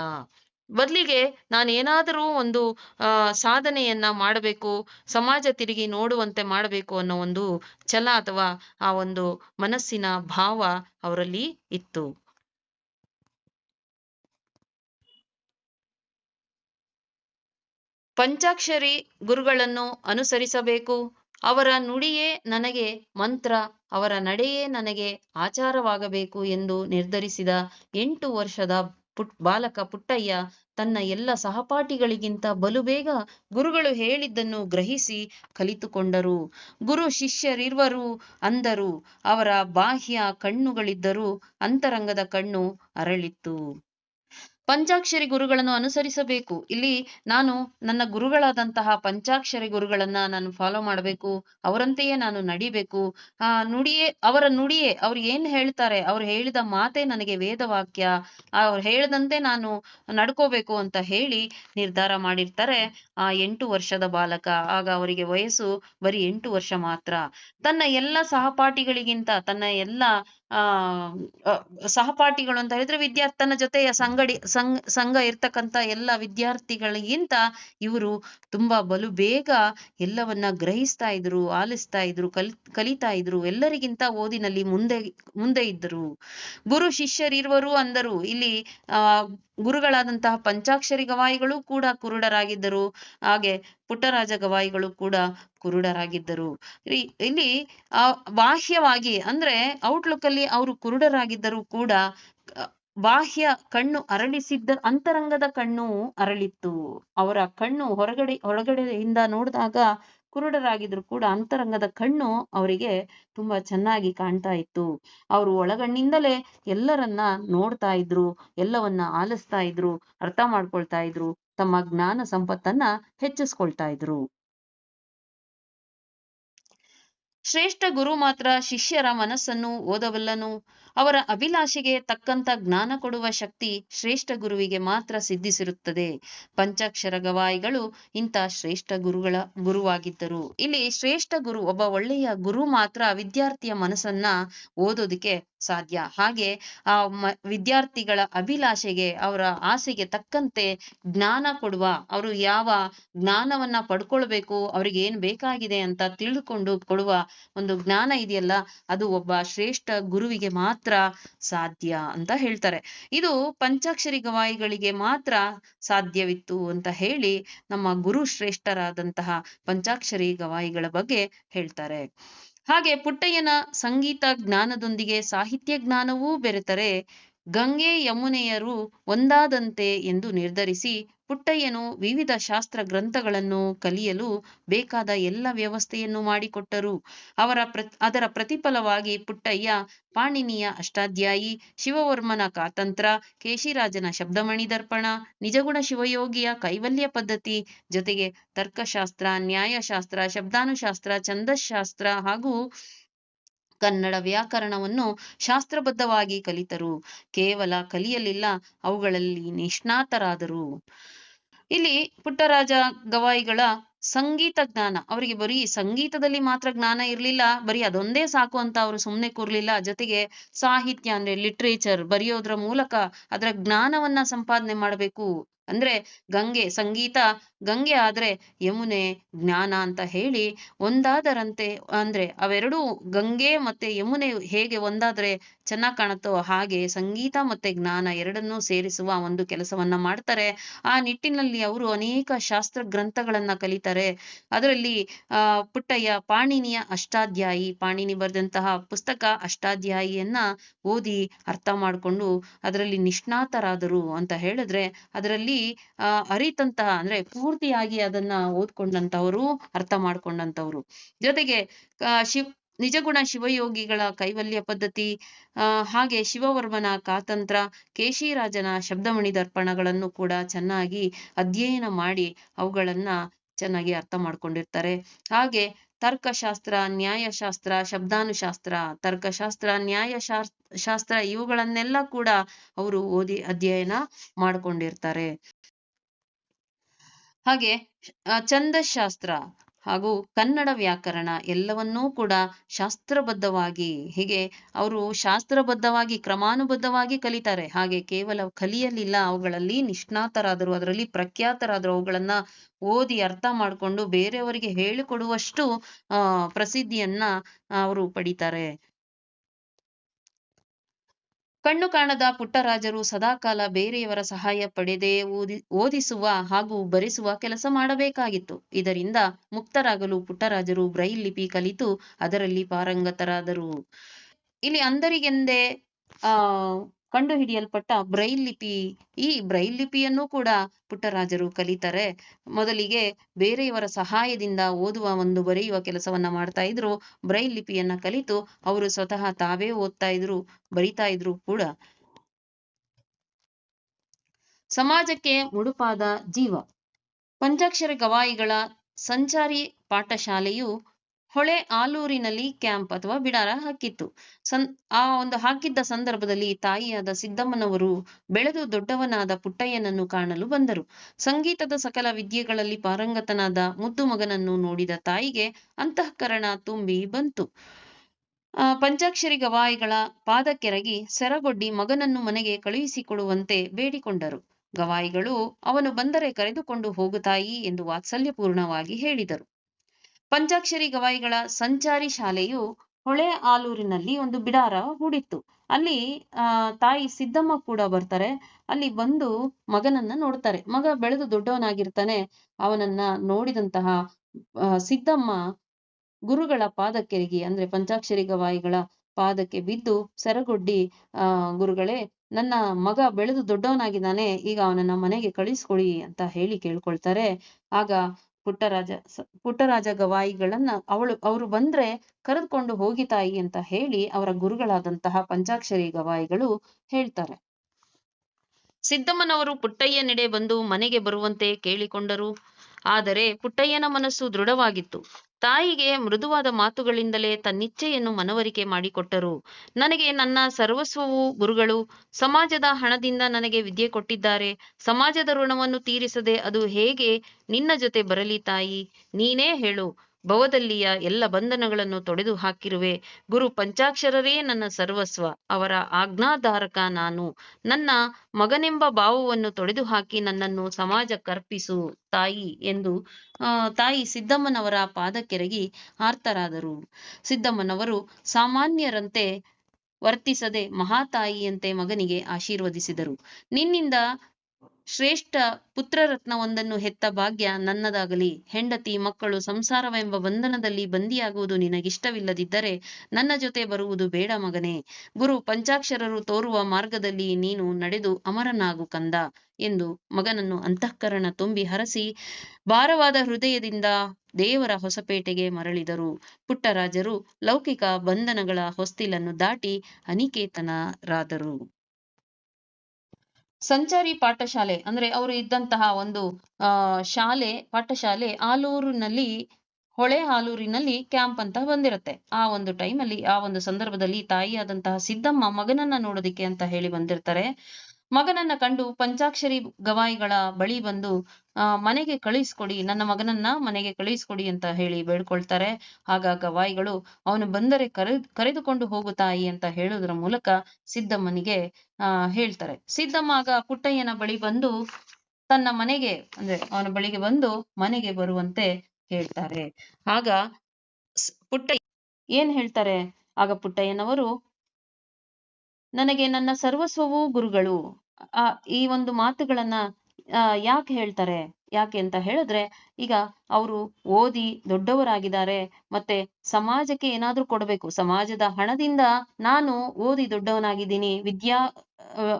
ಬದಲಿಗೆ ನಾನು ಏನಾದರೂ ಒಂದು ಅಹ್ ಸಾಧನೆಯನ್ನ ಮಾಡಬೇಕು, ಸಮಾಜ ತಿರುಗಿ ನೋಡುವಂತೆ ಮಾಡಬೇಕು ಅನ್ನೋ ಒಂದು ಛಲ ಅಥವಾ ಆ ಒಂದು ಮನಸ್ಸಿನ ಭಾವ ಅವರಲ್ಲಿ ಇತ್ತು. ಪಂಚಾಕ್ಷರಿ ಗುರುಗಳನ್ನು ಅನುಸರಿಸಬೇಕು. ಅವರ ನುಡಿಯೇ ನನಗೆ ಮಂತ್ರ, ಅವರ ನಡೆಯೇ ನನಗೆ ಆಚಾರವಾಗಬೇಕು ಎಂದು ನಿರ್ಧರಿಸಿದ ಎಂಟು ವರ್ಷದ ಪುಟ್ ಬಾಲಕ ಪುಟ್ಟಯ್ಯ ತನ್ನ ಎಲ್ಲ ಸಹಪಾಠಿಗಳಿಗಿಂತ ಬಲು ಬೇಗ ಗುರುಗಳು ಹೇಳಿದ್ದನ್ನು ಗ್ರಹಿಸಿ ಕಲಿತುಕೊಂಡರು. ಗುರು ಶಿಷ್ಯರಿರುವರು ಅಂದರು. ಅವರ ಬಾಹ್ಯ ಕಣ್ಣುಗಳಿದ್ದರೂ ಅಂತರಂಗದ ಕಣ್ಣು ಅರಳಿತ್ತು. ಪಂಚಾಕ್ಷರಿ ಗುರುಗಳನ್ನು ಅನುಸರಿಸಬೇಕು. ಇಲ್ಲಿ ನಾನು ನನ್ನ ಗುರುಗಳಾದಂತಹ ಪಂಚಾಕ್ಷರಿ ಗುರುಗಳನ್ನ ನಾನು ಫಾಲೋ ಮಾಡಬೇಕು. ಅವರಂತೆಯೇ ನಾನು ನಡಿಬೇಕು. ಆ, ನುಡಿಯೇ, ಅವರ ನುಡಿಯೇ, ಅವ್ರು ಏನ್ ಹೇಳ್ತಾರೆ, ಅವ್ರು ಹೇಳಿದ ಮಾತೆ ನನಗೆ ವೇದವಾಕ್ಯ. ಅವ್ರು ಹೇಳದಂತೆ ನಾನು ನಡ್ಕೋಬೇಕು ಅಂತ ಹೇಳಿ ನಿರ್ಧಾರ ಮಾಡಿರ್ತಾರೆ ಆ ಎಂಟು ವರ್ಷದ ಬಾಲಕ. ಆಗ ಅವರಿಗೆ ವಯಸ್ಸು ಬರೀ ಎಂಟು ವರ್ಷ ಮಾತ್ರ. ತನ್ನ ಎಲ್ಲ ಸಹಪಾಠಿಗಳಿಗಿಂತ, ತನ್ನ ಎಲ್ಲ ಆ ಸಹಪಾಠಿಗಳು ಅಂತ ಹೇಳಿದ್ರೆ ವಿದ್ಯಾರ್ಥಿ ತನ್ನ ಜೊತೆಯ ಸಂಗಡಿ, ಸಂಘ ಸಂಘ ಇರ್ತಕ್ಕಂತ ಎಲ್ಲ ವಿದ್ಯಾರ್ಥಿಗಳಿಗಿಂತ ಇವರು ತುಂಬಾ ಬಲು ಬೇಗ ಎಲ್ಲವನ್ನ ಗ್ರಹಿಸ್ತಾ ಇದ್ರು, ಆಲಿಸ್ತಾ ಇದ್ರು, ಕಲ್, ಕಲಿತಾ ಇದ್ರು, ಎಲ್ಲರಿಗಿಂತ ಓದಿನಲ್ಲಿ ಮುಂದೆ ಮುಂದೆ ಇದ್ದರು. ಗುರು, ಶಿಷ್ಯರಿರುವರು ಅಂದರು. ಇಲ್ಲಿ, ಆ ಗುರುಗಳಾದಂತಹ ಪಂಚಾಕ್ಷರಿ ಗವಾಯಿಗಳು ಕೂಡ ಕುರುಡರಾಗಿದ್ದರು. ಹಾಗೆ ಪುಟ್ಟರಾಜ ಗವಾಯಿಗಳು ಕೂಡ ಕುರುಡರಾಗಿದ್ದರು. ಇಲ್ಲಿ- ಆ, ಬಾಹ್ಯವಾಗಿ ಅಂದ್ರೆ ಔಟ್ಲುಕ್ ಅಲ್ಲಿ ಅವರು ಕುರುಡರಾಗಿದ್ದರೂ ಕೂಡ ಬಾಹ್ಯ ಕಣ್ಣು ಅರಳಿಸಿದ್ದ, ಅಂತರಂಗದ ಕಣ್ಣು ಅರಳಿತ್ತು. ಅವರ ಕಣ್ಣು ಹೊರಗಡೆ, ಹೊರಗಡೆಯಿಂದ ನೋಡಿದಾಗ ಕುರುಡರಾಗಿದ್ರು ಕೂಡ ಅಂತರಂಗದ ಕಣ್ಣು ಅವರಿಗೆ ತುಂಬಾ ಚೆನ್ನಾಗಿ ಕಾಣ್ತಾ ಇತ್ತು. ಅವರು ಒಳಗಣ್ಣಿಂದಲೇ ಎಲ್ಲರನ್ನ ನೋಡ್ತಾ ಇದ್ರು, ಎಲ್ಲವನ್ನ ಆಲಿಸ್ತಾ ಇದ್ರು, ಅರ್ಥ ಮಾಡ್ಕೊಳ್ತಾ ಇದ್ರು, ತಮ್ಮ ಜ್ಞಾನ ಸಂಪತ್ತನ್ನ ಹೆಚ್ಚಿಸ್ಕೊಳ್ತಾ ಇದ್ರು. ಶ್ರೇಷ್ಠ ಗುರು ಮಾತ್ರ ಶಿಷ್ಯರ ಮನಸ್ಸನ್ನು ಓದಬಲ್ಲನು. ಅವರ ಅಭಿಲಾಷೆಗೆ ತಕ್ಕಂತ ಜ್ಞಾನ ಕೊಡುವ ಶಕ್ತಿ ಶ್ರೇಷ್ಠ ಗುರುವಿಗೆ ಮಾತ್ರ ಸಿದ್ಧಿಸಿರುತ್ತದೆ. ಪಂಚಾಕ್ಷರ ಗವಾಯಿಗಳು ಇಂಥ ಶ್ರೇಷ್ಠ ಗುರುಗಳ ಗುರುವಾಗಿದ್ದರು. ಇಲ್ಲಿ ಶ್ರೇಷ್ಠ ಗುರು ಒಬ್ಬ ಒಳ್ಳೆಯ ಗುರು ಮಾತ್ರ ವಿದ್ಯಾರ್ಥಿಯ ಮನಸ್ಸನ್ನ ಓದೋದಕ್ಕೆ ಸಾಧ್ಯ. ಹಾಗೆ ಆ ವಿದ್ಯಾರ್ಥಿಗಳ ಅಭಿಲಾಷೆಗೆ ಅವರ ಆಸೆಗೆ ತಕ್ಕಂತೆ ಜ್ಞಾನ ಕೊಡುವ, ಅವರು ಯಾವ ಜ್ಞಾನವನ್ನ ಪಡ್ಕೊಳ್ಬೇಕು, ಅವ್ರಿಗೆ ಏನ್ ಬೇಕಾಗಿದೆ ಅಂತ ತಿಳಿದುಕೊಂಡು ಕೊಡುವ ಒಂದು ಜ್ಞಾನ ಇದೆಯಲ್ಲ, ಅದು ಒಬ್ಬ ಶ್ರೇಷ್ಠ ಗುರುವಿಗೆ ಮಾತ್ರ ಸಾಧ್ಯ ಅಂತ ಹೇಳ್ತಾರೆ. ಇದು ಪಂಚಾಕ್ಷರಿ ಗವಾಯಿಗಳಿಗೆ ಮಾತ್ರ ಸಾಧ್ಯವಿತ್ತು ಅಂತ ಹೇಳಿ ನಮ್ಮ ಗುರು ಶ್ರೇಷ್ಠರಾದಂತಹ ಪಂಚಾಕ್ಷರಿ ಗವಾಯಿಗಳ ಬಗ್ಗೆ ಹೇಳ್ತಾರೆ. ಹಾಗೆ ಪುಟ್ಟಯ್ಯನ ಸಂಗೀತ ಜ್ಞಾನದೊಂದಿಗೆ ಸಾಹಿತ್ಯ ಜ್ಞಾನವೂ ಬೆರೆತರೆ ಗಂಗೆ ಯಮುನೆಯರು ಒಂದಾದಂತೆ ಎಂದು ನಿರ್ಧರಿಸಿ ಪುಟ್ಟಯ್ಯನು ವಿವಿಧ ಶಾಸ್ತ್ರ ಗ್ರಂಥಗಳನ್ನು ಕಲಿಯಲು ಬೇಕಾದ ಎಲ್ಲ ವ್ಯವಸ್ಥೆಯನ್ನು ಮಾಡಿಕೊಟ್ಟರು. ಅವರ ಪ್ರ, ಅದರ ಪ್ರತಿಫಲವಾಗಿ ಪುಟ್ಟಯ್ಯ ಪಾಣಿನಿಯ ಅಷ್ಟಾಧ್ಯಾಯಿ, ಶಿವವರ್ಮನ ಕಾತಂತ್ರ, ಕೇಶಿರಾಜನ ಶಬ್ದಮಣಿ ದರ್ಪಣ ನಿಜಗುಣ ಶಿವಯೋಗಿಯ ಕೈವಲ್ಯ ಪದ್ಧತಿ ಜೊತೆಗೆ ತರ್ಕಶಾಸ್ತ್ರ, ನ್ಯಾಯಶಾಸ್ತ್ರ, ಶಬ್ದಾನುಶಾಸ್ತ್ರ, ಛಂದಶಾಸ್ತ್ರ ಹಾಗೂ ಕನ್ನಡ ವ್ಯಾಕರಣವನ್ನು ಶಾಸ್ತ್ರಬದ್ಧವಾಗಿ ಕಲಿತರು. ಕೇವಲ ಕಲಿಯಲಿಲ್ಲ, ಅವುಗಳಲ್ಲಿ ನಿಷ್ಣಾತರಾದರು. ಇಲ್ಲಿ ಪುಟ್ಟರಾಜ ಗವಾಯಿಗಳ ಸಂಗೀತ ಜ್ಞಾನ. ಅವರಿಗೆ ಬರೀ ಸಂಗೀತದಲ್ಲಿ ಮಾತ್ರ ಜ್ಞಾನ ಇರ್ಲಿಲ್ಲ, ಬರೀ ಅದೊಂದೇ ಸಾಕು ಅಂತ ಅವರು ಸುಮ್ಮನೆ ಕೂರ್ಲಿಲ್ಲ. ಜೊತೆಗೆ ಸಾಹಿತ್ಯ ಅಂದ್ರೆ ಲಿಟ್ರೇಚರ್ ಬರೆಯೋದ್ರ ಮೂಲಕ ಅದರ ಜ್ಞಾನವನ್ನ ಸಂಪಾದನೆ ಮಾಡಬೇಕು. ಅಂದ್ರೆ ಗಂಗೆ, ಸಂಗೀತ, ಗಂಗೆ ಆದ್ರೆ ಯಮುನೆ, ಜ್ಞಾನ ಅಂತ ಹೇಳಿ ಒಂದಾದರಂತೆ ಅಂದ್ರೆ ಅವೆರಡೂ ಗಂಗೆ ಮತ್ತೆ ಯಮುನೆ ಹೇಗೆ ಒಂದಾದ್ರೆ ಚೆನ್ನಾಗ್ ಕಾಣುತ್ತೋ ಹಾಗೆ ಸಂಗೀತ ಮತ್ತೆ ಜ್ಞಾನ ಎರಡನ್ನೂ ಸೇರಿಸುವ ಒಂದು ಕೆಲಸವನ್ನ ಮಾಡ್ತಾರೆ. ಆ ನಿಟ್ಟಿನಲ್ಲಿ ಅವರು ಅನೇಕ ಶಾಸ್ತ್ರ ಗ್ರಂಥಗಳನ್ನ ಕಲಿತಾರೆ. ಅದರಲ್ಲಿ, ಆ, ಪುಟ್ಟಯ್ಯ ಪಾಣಿನಿಯ ಅಷ್ಟಾಧ್ಯಾಯಿ, ಪಾಣಿನಿ ಬರೆದಂತಹ ಪುಸ್ತಕ ಅಷ್ಟಾಧ್ಯಾಯಿಯನ್ನ ಓದಿ ಅರ್ಥ ಮಾಡ್ಕೊಂಡು ಅದರಲ್ಲಿ ನಿಷ್ಣಾತರಾದರು ಅಂತ ಹೇಳಿದ್ರೆ ಅದರಲ್ಲಿ ಆ ಅರಿತಂತಹ ಅಂದ್ರೆ ಪೂರ್ತಿಯಾಗಿ ಅದನ್ನ ಓದ್ಕೊಂಡಂತವರು, ಅರ್ಥ ಮಾಡ್ಕೊಂಡಂತವ್ರು. ಜೊತೆಗೆ ಶಿವ್, ನಿಜಗುಣ ಶಿವಯೋಗಿಗಳ ಕೈವಲ್ಯ ಪದ್ಧತಿ ಹಾಗೆ ಶಿವವರ್ಮನ ಕಾತಂತ್ರ, ಕೇಶಿರಾಜನ ಶಬ್ದಮಣಿ ದರ್ಪಣಗಳನ್ನು ಕೂಡ ಚೆನ್ನಾಗಿ ಅಧ್ಯಯನ ಮಾಡಿ ಅವುಗಳನ್ನ ಚೆನ್ನಾಗಿ ಅರ್ಥ ಮಾಡ್ಕೊಂಡಿರ್ತಾರೆ. ಹಾಗೆ ತರ್ಕಶಾಸ್ತ್ರ ನ್ಯಾಯಶಾಸ್ತ್ರ ಶಬ್ದಾನುಶಾಸ್ತ್ರ ತರ್ಕಶಾಸ್ತ್ರ ನ್ಯಾಯಶಾಸ್ ಶಾಸ್ತ್ರ ಇವುಗಳನ್ನೆಲ್ಲ ಕೂಡ ಅವರು ಓದಿ ಅಧ್ಯಯನ ಮಾಡ್ಕೊಂಡಿರ್ತಾರೆ. ಹಾಗೆ ಛಂದಶಾಸ್ತ್ರ. ಹಾಗೂ ಕನ್ನಡ ವ್ಯಾಕರಣ ಎಲ್ಲವನ್ನೂ ಕೂಡ ಶಾಸ್ತ್ರಬದ್ಧವಾಗಿ, ಹೀಗೆ ಅವರು ಶಾಸ್ತ್ರಬದ್ಧವಾಗಿ, ಕ್ರಮಾನುಬದ್ಧವಾಗಿ ಕಲಿತಾರೆ. ಹಾಗೆ ಕೇವಲ ಕಲಿಯಲಿಲ್ಲ, ಅವುಗಳಲ್ಲಿ ನಿಷ್ಣಾತರಾದರು, ಅದರಲ್ಲಿ ಪ್ರಖ್ಯಾತರಾದರು, ಅವುಗಳನ್ನ ಓದಿ ಅರ್ಥ ಮಾಡ್ಕೊಂಡು ಬೇರೆಯವರಿಗೆ ಹೇಳಿಕೊಡುವಷ್ಟು ಪ್ರಸಿದ್ಧಿಯನ್ನ ಅವರು ಪಡಿತಾರೆ. ಕಣ್ಣು ಕಾಣದ ಪುಟ್ಟರಾಜರು ಸದಾಕಾಲ ಬೇರೆಯವರ ಸಹಾಯ ಪಡೆದೇ ಓದಿ, ಓದಿಸುವ ಹಾಗೂ ಬರೆಸುವ ಕೆಲಸ ಮಾಡಬೇಕಾಗಿತ್ತು. ಇದರಿಂದ ಮುಕ್ತರಾಗಲು ಪುಟ್ಟರಾಜರು ಬ್ರೈಲ್ ಲಿಪಿ ಕಲಿತು ಅದರಲ್ಲಿ ಪಾರಂಗತರಾದರು. ಇಲ್ಲಿ ಅಂಧರಿಗೆಂದೇ, ಆ ಕಂಡುಹಿಡಿಯಲ್ಪಟ್ಟ ಬ್ರೈಲ್ ಲಿಪಿ. ಈ ಬ್ರೈಲ್ ಲಿಪಿಯನ್ನು ಕೂಡ ಪುಟ್ಟರಾಜರು ಕಲಿತಾರೆ. ಮೊದಲಿಗೆ ಬೇರೆಯವರ ಸಹಾಯದಿಂದ ಓದುವ ಒಂದು ಬರೆಯುವ ಕೆಲಸವನ್ನ ಮಾಡ್ತಾ ಇದ್ರು. ಬ್ರೈಲ್ ಲಿಪಿಯನ್ನ ಕಲಿತು ಅವರು ಸ್ವತಃ ತಾವೇ ಓದ್ತಾ ಇದ್ರು, ಬರಿತಾ ಇದ್ರು ಕೂಡ. ಸಮಾಜಕ್ಕೆ ಮುಡುಪಾದ ಜೀವ. ಪಂಚಾಕ್ಷರ ಗವಾಯಿಗಳ ಸಂಚಾರಿ ಪಾಠಶಾಲೆಯು ಹೊಳೆ ಆಲೂರಿನಲ್ಲಿ ಕ್ಯಾಂಪ್ ಅಥವಾ ಬಿಡಾರ ಹಾಕಿತ್ತು. ಸನ್ ಆ ಒಂದು ಹಾಕಿದ್ದ ಸಂದರ್ಭದಲ್ಲಿ ತಾಯಿಯಾದ ಸಿದ್ದಮ್ಮನವರು ಬೆಳೆದು ದೊಡ್ಡವನಾದ ಪುಟ್ಟಯ್ಯನನ್ನು ಕಾಣಲು ಬಂದರು. ಸಂಗೀತದ ಸಕಲ ವಿದ್ಯೆಗಳಲ್ಲಿ ಪಾರಂಗತನಾದ ಮುದ್ದು ಮಗನನ್ನು ನೋಡಿದ ತಾಯಿಗೆ ಅಂತಃಕರಣ ತುಂಬಿ ಬಂತು. ಆ, ಪಂಚಾಕ್ಷರಿ ಗವಾಯಿಗಳ ಪಾದಕ್ಕೆರಗಿ ಸೆರಗೊಡ್ಡಿ ಮಗನನ್ನು ಮನೆಗೆ ಕಳುಹಿಸಿಕೊಡುವಂತೆ ಬೇಡಿಕೊಂಡರು. ಗವಾಯಿಗಳು, ಅವನು ಬಂದರೆ ಕರೆದುಕೊಂಡು ಹೋಗು ತಾಯಿ ಎಂದು ವಾತ್ಸಲ್ಯಪೂರ್ಣವಾಗಿ ಹೇಳಿದರು. ಪಂಚಾಕ್ಷರಿ ಗವಾಯಿಗಳ ಸಂಚಾರಿ ಶಾಲೆಯು ಹೊಳೆ ಆಲೂರಿನಲ್ಲಿ ಒಂದು ಬಿಡಾರ ಹೂಡಿತ್ತು. ಅಲ್ಲಿ, ಆ, ತಾಯಿ ಸಿದ್ದಮ್ಮ ಕೂಡ ಬರ್ತಾರೆ. ಅಲ್ಲಿ ಬಂದು ಮಗನನ್ನ ನೋಡ್ತಾರೆ. ಮಗ ಬೆಳೆದು ದೊಡ್ಡವನಾಗಿರ್ತಾನೆ. ಅವನನ್ನ ನೋಡಿದಂತಹ ಸಿದ್ದಮ್ಮ ಗುರುಗಳ ಪಾದಕ್ಕೆರಿಗೆ, ಅಂದ್ರೆ ಪಂಚಾಕ್ಷರಿ ಗವಾಯಿಗಳ ಪಾದಕ್ಕೆ ಬಿದ್ದು ಸೆರಗೊಡ್ಡಿ, ಆ, ಗುರುಗಳೇ, ನನ್ನ ಮಗ ಬೆಳೆದು ದೊಡ್ಡವನಾಗಿದ್ದಾನೆ. ಈಗ ಅವನನ್ನ ಮನೆಗೆ ಕಳಿಸ್ಕೊಡಿ ಅಂತ ಹೇಳಿ ಕೇಳ್ಕೊಳ್ತಾರೆ. ಆಗ ಪುಟ್ಟರಾಜ ಪುಟ್ಟರಾಜ ಗವಾಯಿಗಳನ್ನ ಅವಳು, ಅವರು ಬಂದ್ರೆ ಕರೆದುಕೊಂಡು ಹೋಗಿ ತಾಯಿ ಅಂತ ಹೇಳಿ ಅವರ ಗುರುಗಳಾದಂತಹ ಪಂಚಾಕ್ಷರಿ ಗವಾಯಿಗಳು ಹೇಳ್ತಾರೆ. ಸಿದ್ದಮ್ಮನವರು ಪುಟ್ಟಯ್ಯನೆಡೆ ಬಂದು ಮನೆಗೆ ಬರುವಂತೆ ಕೇಳಿಕೊಂಡರು. ಆದರೆ ಪುಟ್ಟಯ್ಯನ ಮನಸ್ಸು ದೃಢವಾಗಿತ್ತು. ತಾಯಿಗೆ ಮೃದುವಾದ ಮಾತುಗಳಿಂದಲೇ ತನ್ನಿಚ್ಛೆಯನ್ನು ಮನವರಿಕೆ ಮಾಡಿಕೊಟ್ಟರು. ನನಗೆ ನನ್ನ ಸರ್ವಸ್ವವು ಗುರುಗಳು, ಸಮಾಜದ ಹಣದಿಂದ ನನಗೆ ವಿದ್ಯೆ ಕೊಟ್ಟಿದ್ದಾರೆ. ಸಮಾಜದ ಋಣವನ್ನು ತೀರಿಸದೆ ಅದು ಹೇಗೆ ನಿನ್ನ ಜೊತೆ ಬರಲಿ ತಾಯಿ? ನೀನೇ ಹೇಳು. ಭವದಲ್ಲಿಯ ಎಲ್ಲ ಬಂಧನಗಳನ್ನು ತೊಡೆದು ಹಾಕಿರುವೆ. ಗುರು ಪಂಚಾಕ್ಷರರೇ ನನ್ನ ಸರ್ವಸ್ವ. ಅವರ ಆಜ್ಞಾಧಾರಕ ನಾನು. ನನ್ನ ಮಗನೆಂಬ ಭಾವವನ್ನು ತೊಡೆದು ಹಾಕಿ ನನ್ನನ್ನು ಸಮಾಜಕ್ಕರ್ಪಿಸು ತಾಯಿ ಎಂದು ತಾಯಿ ಸಿದ್ದಮ್ಮನವರ ಪಾದಕ್ಕೆರಗಿ ಆರ್ತರಾದರು. ಸಿದ್ದಮ್ಮನವರು ಸಾಮಾನ್ಯರಂತೆ ವರ್ತಿಸದೆ ಮಹಾತಾಯಿಯಂತೆ ಮಗನಿಗೆ ಆಶೀರ್ವದಿಸಿದರು. ನಿನ್ನಿಂದ ಶ್ರೇಷ್ಠ ಪುತ್ರರತ್ನವೊಂದನ್ನು ಹೆತ್ತ ಭಾಗ್ಯ ನನ್ನದಾಗಲಿ. ಹೆಂಡತಿ, ಮಕ್ಕಳು, ಸಂಸಾರವೆಂಬ ಬಂಧನದಲ್ಲಿ ಬಂದಿಯಾಗುವುದು ನಿನಗಿಷ್ಟವಿಲ್ಲದಿದ್ದರೆ ನನ್ನ ಜೊತೆ ಬರುವುದು ಬೇಡ ಮಗನೇ. ಗುರು ಪಂಚಾಕ್ಷರರು ತೋರುವ ಮಾರ್ಗದಲ್ಲಿ ನೀನು ನಡೆದು ಅಮರನಾಗು ಕಂದ ಎಂದು ಮಗನನ್ನು ಅಂತಃಕರಣ ತುಂಬಿ ಹರಸಿ ಭಾರವಾದ ಹೃದಯದಿಂದ ದೇವರ ಹೊಸಪೇಟೆಗೆ ಮರಳಿದರು. ಪುಟ್ಟರಾಜರು ಲೌಕಿಕ ಬಂಧನಗಳ ಹೊಸ್ತಿಲನ್ನು ದಾಟಿ ಅನಿಕೇತನರಾದರು. ಸಂಚಾರಿ ಪಾಠಶಾಲೆ ಅಂದ್ರೆ ಅವರು ಇದ್ದಂತಹ ಒಂದು ಅಹ್ ಶಾಲೆ, ಪಾಠಶಾಲೆ ಆಲೂರಿನಲ್ಲಿ, ಹೊಳೆ ಆಲೂರಿನಲ್ಲಿ ಕ್ಯಾಂಪ್ ಅಂತ ಬಂದಿರುತ್ತೆ. ಆ ಒಂದು ಟೈಮಲ್ಲಿ ಆ ಒಂದು ಸಂದರ್ಭದಲ್ಲಿ ತಾಯಿಯಾದಂತಹ ಸಿದ್ದಮ್ಮ ಮಗನನ್ನ ನೋಡೋದಿಕ್ಕೆ ಅಂತ ಹೇಳಿ ಬಂದಿರ್ತಾರೆ. ಮಗನನ್ನ ಕಂಡು ಪಂಚಾಕ್ಷರಿ ಗವಾಯಿಗಳ ಬಳಿ ಬಂದು, ಆ, ಮನೆಗೆ ಕಳಿಸ್ಕೊಡಿ, ನನ್ನ ಮಗನನ್ನ ಮನೆಗೆ ಕಳಿಸ್ಕೊಡಿ ಅಂತ ಹೇಳಿ ಬೇಡ್ಕೊಳ್ತಾರೆ. ಆಗ ಗವಾಯಿಗಳು, ಅವನು ಬಂದರೆ ಕರೆ, ಕರೆದುಕೊಂಡು ಹೋಗು ತಾಯಿ ಅಂತ ಹೇಳೋದ್ರ ಮೂಲಕ ಸಿದ್ದಮ್ಮನಿಗೆ, ಆ, ಹೇಳ್ತಾರೆ. ಸಿದ್ದಮ್ಮ ಆಗ ಪುಟ್ಟಯ್ಯನ ಬಳಿ ಬಂದು, ತನ್ನ ಮನೆಗೆ, ಅಂದ್ರೆ ಅವನ ಬಳಿಗೆ ಬಂದು ಮನೆಗೆ ಬರುವಂತೆ ಹೇಳ್ತಾರೆ. ಆಗ ಪುಟ್ಟ ಏನ್ ಹೇಳ್ತಾರೆ? ಆಗ ಪುಟ್ಟಯ್ಯನವರು ನನಗೆ ನನ್ನ ಸರ್ವಸ್ವವೂ ಗುರುಗಳು. ಆ, ಈ ಒಂದು ಮಾತುಗಳನ್ನ ಯಾಕೆ ಹೇಳ್ತಾರೆ? ಯಾಕೆ ಅಂತ ಹೇಳಿದ್ರೆ, ಈಗ ಅವರು ಓದಿ ದೊಡ್ಡವರಾಗಿದ್ದಾರೆ, ಮತ್ತೆ ಸಮಾಜಕ್ಕೆ ಏನಾದ್ರೂ ಕೊಡಬೇಕು. ಸಮಾಜದ ಹಣದಿಂದ ನಾನು ಓದಿ ದೊಡ್ಡವನಾಗಿದ್ದೀನಿ, ವಿದ್ಯಾ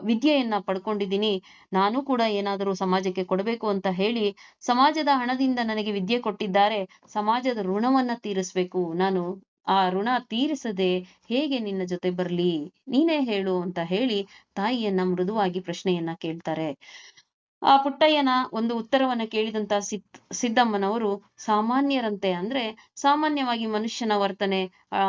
ವಿದ್ಯೆಯನ್ನ ಪಡ್ಕೊಂಡಿದ್ದೀನಿ, ನಾನು ಕೂಡ ಏನಾದರೂ ಸಮಾಜಕ್ಕೆ ಕೊಡಬೇಕು ಅಂತ ಹೇಳಿ, ಸಮಾಜದ ಹಣದಿಂದ ನನಗೆ ವಿದ್ಯೆ ಕೊಟ್ಟಿದ್ದಾರೆ, ಸಮಾಜದ ಋಣವನ್ನ ತೀರಿಸ್ಬೇಕು. ನಾನು ಆ ಋಣ ತೀರಿಸದೆ ಹೇಗೆ ನಿನ್ನ ಜೊತೆ ಬರ್ಲಿ? ನೀನೇ ಹೇಳು ಅಂತ ಹೇಳಿ ತಾಯಿಯನ್ನ ಮೃದುವಾಗಿ ಪ್ರಶ್ನೆಯನ್ನ ಕೇಳ್ತಾರೆ. ಆ ಪುಟ್ಟಯ್ಯನ ಒಂದು ಉತ್ತರವನ್ನ ಕೇಳಿದಂತ ಸಿದ್, ಸಿದ್ದಮ್ಮನವರು ಸಾಮಾನ್ಯರಂತೆ ಅಂದ್ರೆ ಸಾಮಾನ್ಯವಾಗಿ ಮನುಷ್ಯನ ವರ್ತನೆ, ಆ,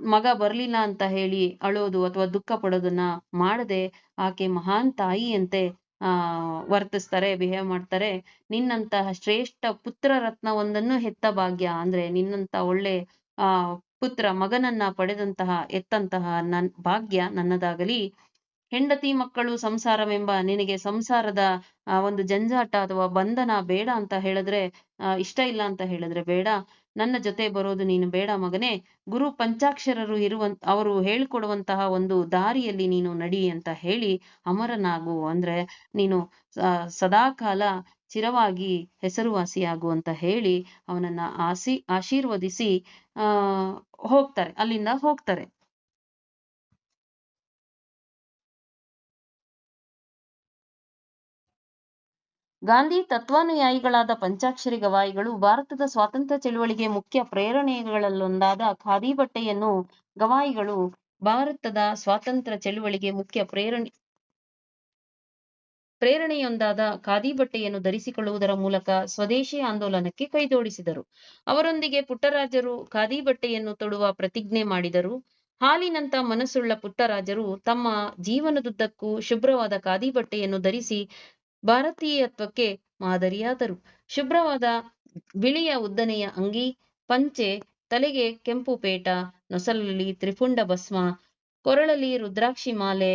ಮಗ ಬರ್ಲಿಲ್ಲ ಅಂತ ಹೇಳಿ ಅಳೋದು ಅಥವಾ ದುಃಖ ಪಡೋದನ್ನ ಮಾಡದೆ ಆಕೆ ಮಹಾನ್ ತಾಯಿಯಂತೆ, ಆ, ವರ್ತಿಸ್ತಾರೆ ಬಿಹೇವ್ ಮಾಡ್ತಾರೆ. ನಿನ್ನಂತಹ ಶ್ರೇಷ್ಠ ಪುತ್ರ ರತ್ನ ಒಂದನ್ನು ಹೆತ್ತ ಭಾಗ್ಯ ಅಂದ್ರೆ ನಿನ್ನಂತ ಒಳ್ಳೆ, ಆ ಪುತ್ರ ಮಗನನ್ನ ಪಡೆದಂತಹ, ಎತ್ತಂತಹ ನನ್ ಭಾಗ್ಯ ನನ್ನದಾಗಲಿ. ಹೆಂಡತಿ ಮಕ್ಕಳು ಸಂಸಾರವೆಂಬ ನಿನಗೆ ಸಂಸಾರದ, ಆ, ಒಂದು ಜಂಜಾಟ ಅಥವಾ ಬಂಧನ ಬೇಡ ಅಂತ ಹೇಳಿದ್ರೆ, ಆ, ಇಷ್ಟ ಇಲ್ಲ ಅಂತ ಹೇಳಿದ್ರೆ ಬೇಡ. ನನ್ನ ಜೊತೆ ಬರೋದು ನೀನು ಬೇಡ ಮಗನೇ. ಗುರು ಪಂಚಾಕ್ಷರರು ಇರುವಂತ ಅವರು ಹೇಳ್ಕೊಡುವಂತಹ ಒಂದು ದಾರಿಯಲ್ಲಿ ನೀನು ನಡಿ ಅಂತ ಹೇಳಿ ಅಮರನಾಗು. ಅಂದ್ರೆ ನೀನು ಸ- ಸದಾಕಾಲ ಚಿರವಾಗಿ ಹೆಸರುವಾಸಿಯಾಗು ಅಂತ ಹೇಳಿ ಅವನನ್ನ ಆಸಿ, ಆಶೀರ್ವದಿಸಿ, ಆ, ಹೋಗ್ತಾರೆ. ಅಲ್ಲಿಂದ ಹೋಗ್ತಾರೆ. ಗಾಂಧಿ ತತ್ವಾನುಯಾಯಿಗಳಾದ ಪಂಚಾಕ್ಷರಿ ಗವಾಯಿಗಳು ಭಾರತದ ಸ್ವಾತಂತ್ರ್ಯ ಚಳುವಳಿಗೆ ಮುಖ್ಯ ಪ್ರೇರಣೆಗಳಲ್ಲೊಂದಾದ ಖಾದಿ ಬಟ್ಟೆಯನ್ನು ಗವಾಯಿಗಳು ಭಾರತದ ಸ್ವಾತಂತ್ರ್ಯ ಚಳುವಳಿಗೆ ಮುಖ್ಯ ಪ್ರೇರಣೆ ಪ್ರೇರಣೆಯೊಂದಾದ ಖಾದಿ ಬಟ್ಟೆಯನ್ನು ಧರಿಸಿಕೊಳ್ಳುವುದರ ಮೂಲಕ ಸ್ವದೇಶಿ ಆಂದೋಲನಕ್ಕೆ ಕೈಜೋಡಿಸಿದರು. ಅವರೊಂದಿಗೆ ಪುಟ್ಟರಾಜರು ಖಾದಿ ಬಟ್ಟೆಯನ್ನು ತೊಡುವ ಪ್ರತಿಜ್ಞೆ ಮಾಡಿದರು. ಹಾಲಿನಂತ ಮನಸ್ಸುಳ್ಳ ಪುಟ್ಟರಾಜರು ತಮ್ಮ ಜೀವನದುದ್ದಕ್ಕೂ ಶುಭ್ರವಾದ ಖಾದಿ ಬಟ್ಟೆಯನ್ನು ಧರಿಸಿ ಭಾರತೀಯತ್ವಕ್ಕೆ ಮಾದರಿಯಾದರು. ಶುಭ್ರವಾದ ಬಿಳಿಯ ಉದ್ದನೆಯ ಅಂಗಿ, ಪಂಚೆ, ತಲೆಗೆ ಕೆಂಪು ಪೇಟ, ನೊಸಲಲ್ಲಿ ತ್ರಿಪುಂಡ ಭಸ್ಮ, ಕೊರಳಲ್ಲಿ ರುದ್ರಾಕ್ಷಿ ಮಾಲೆ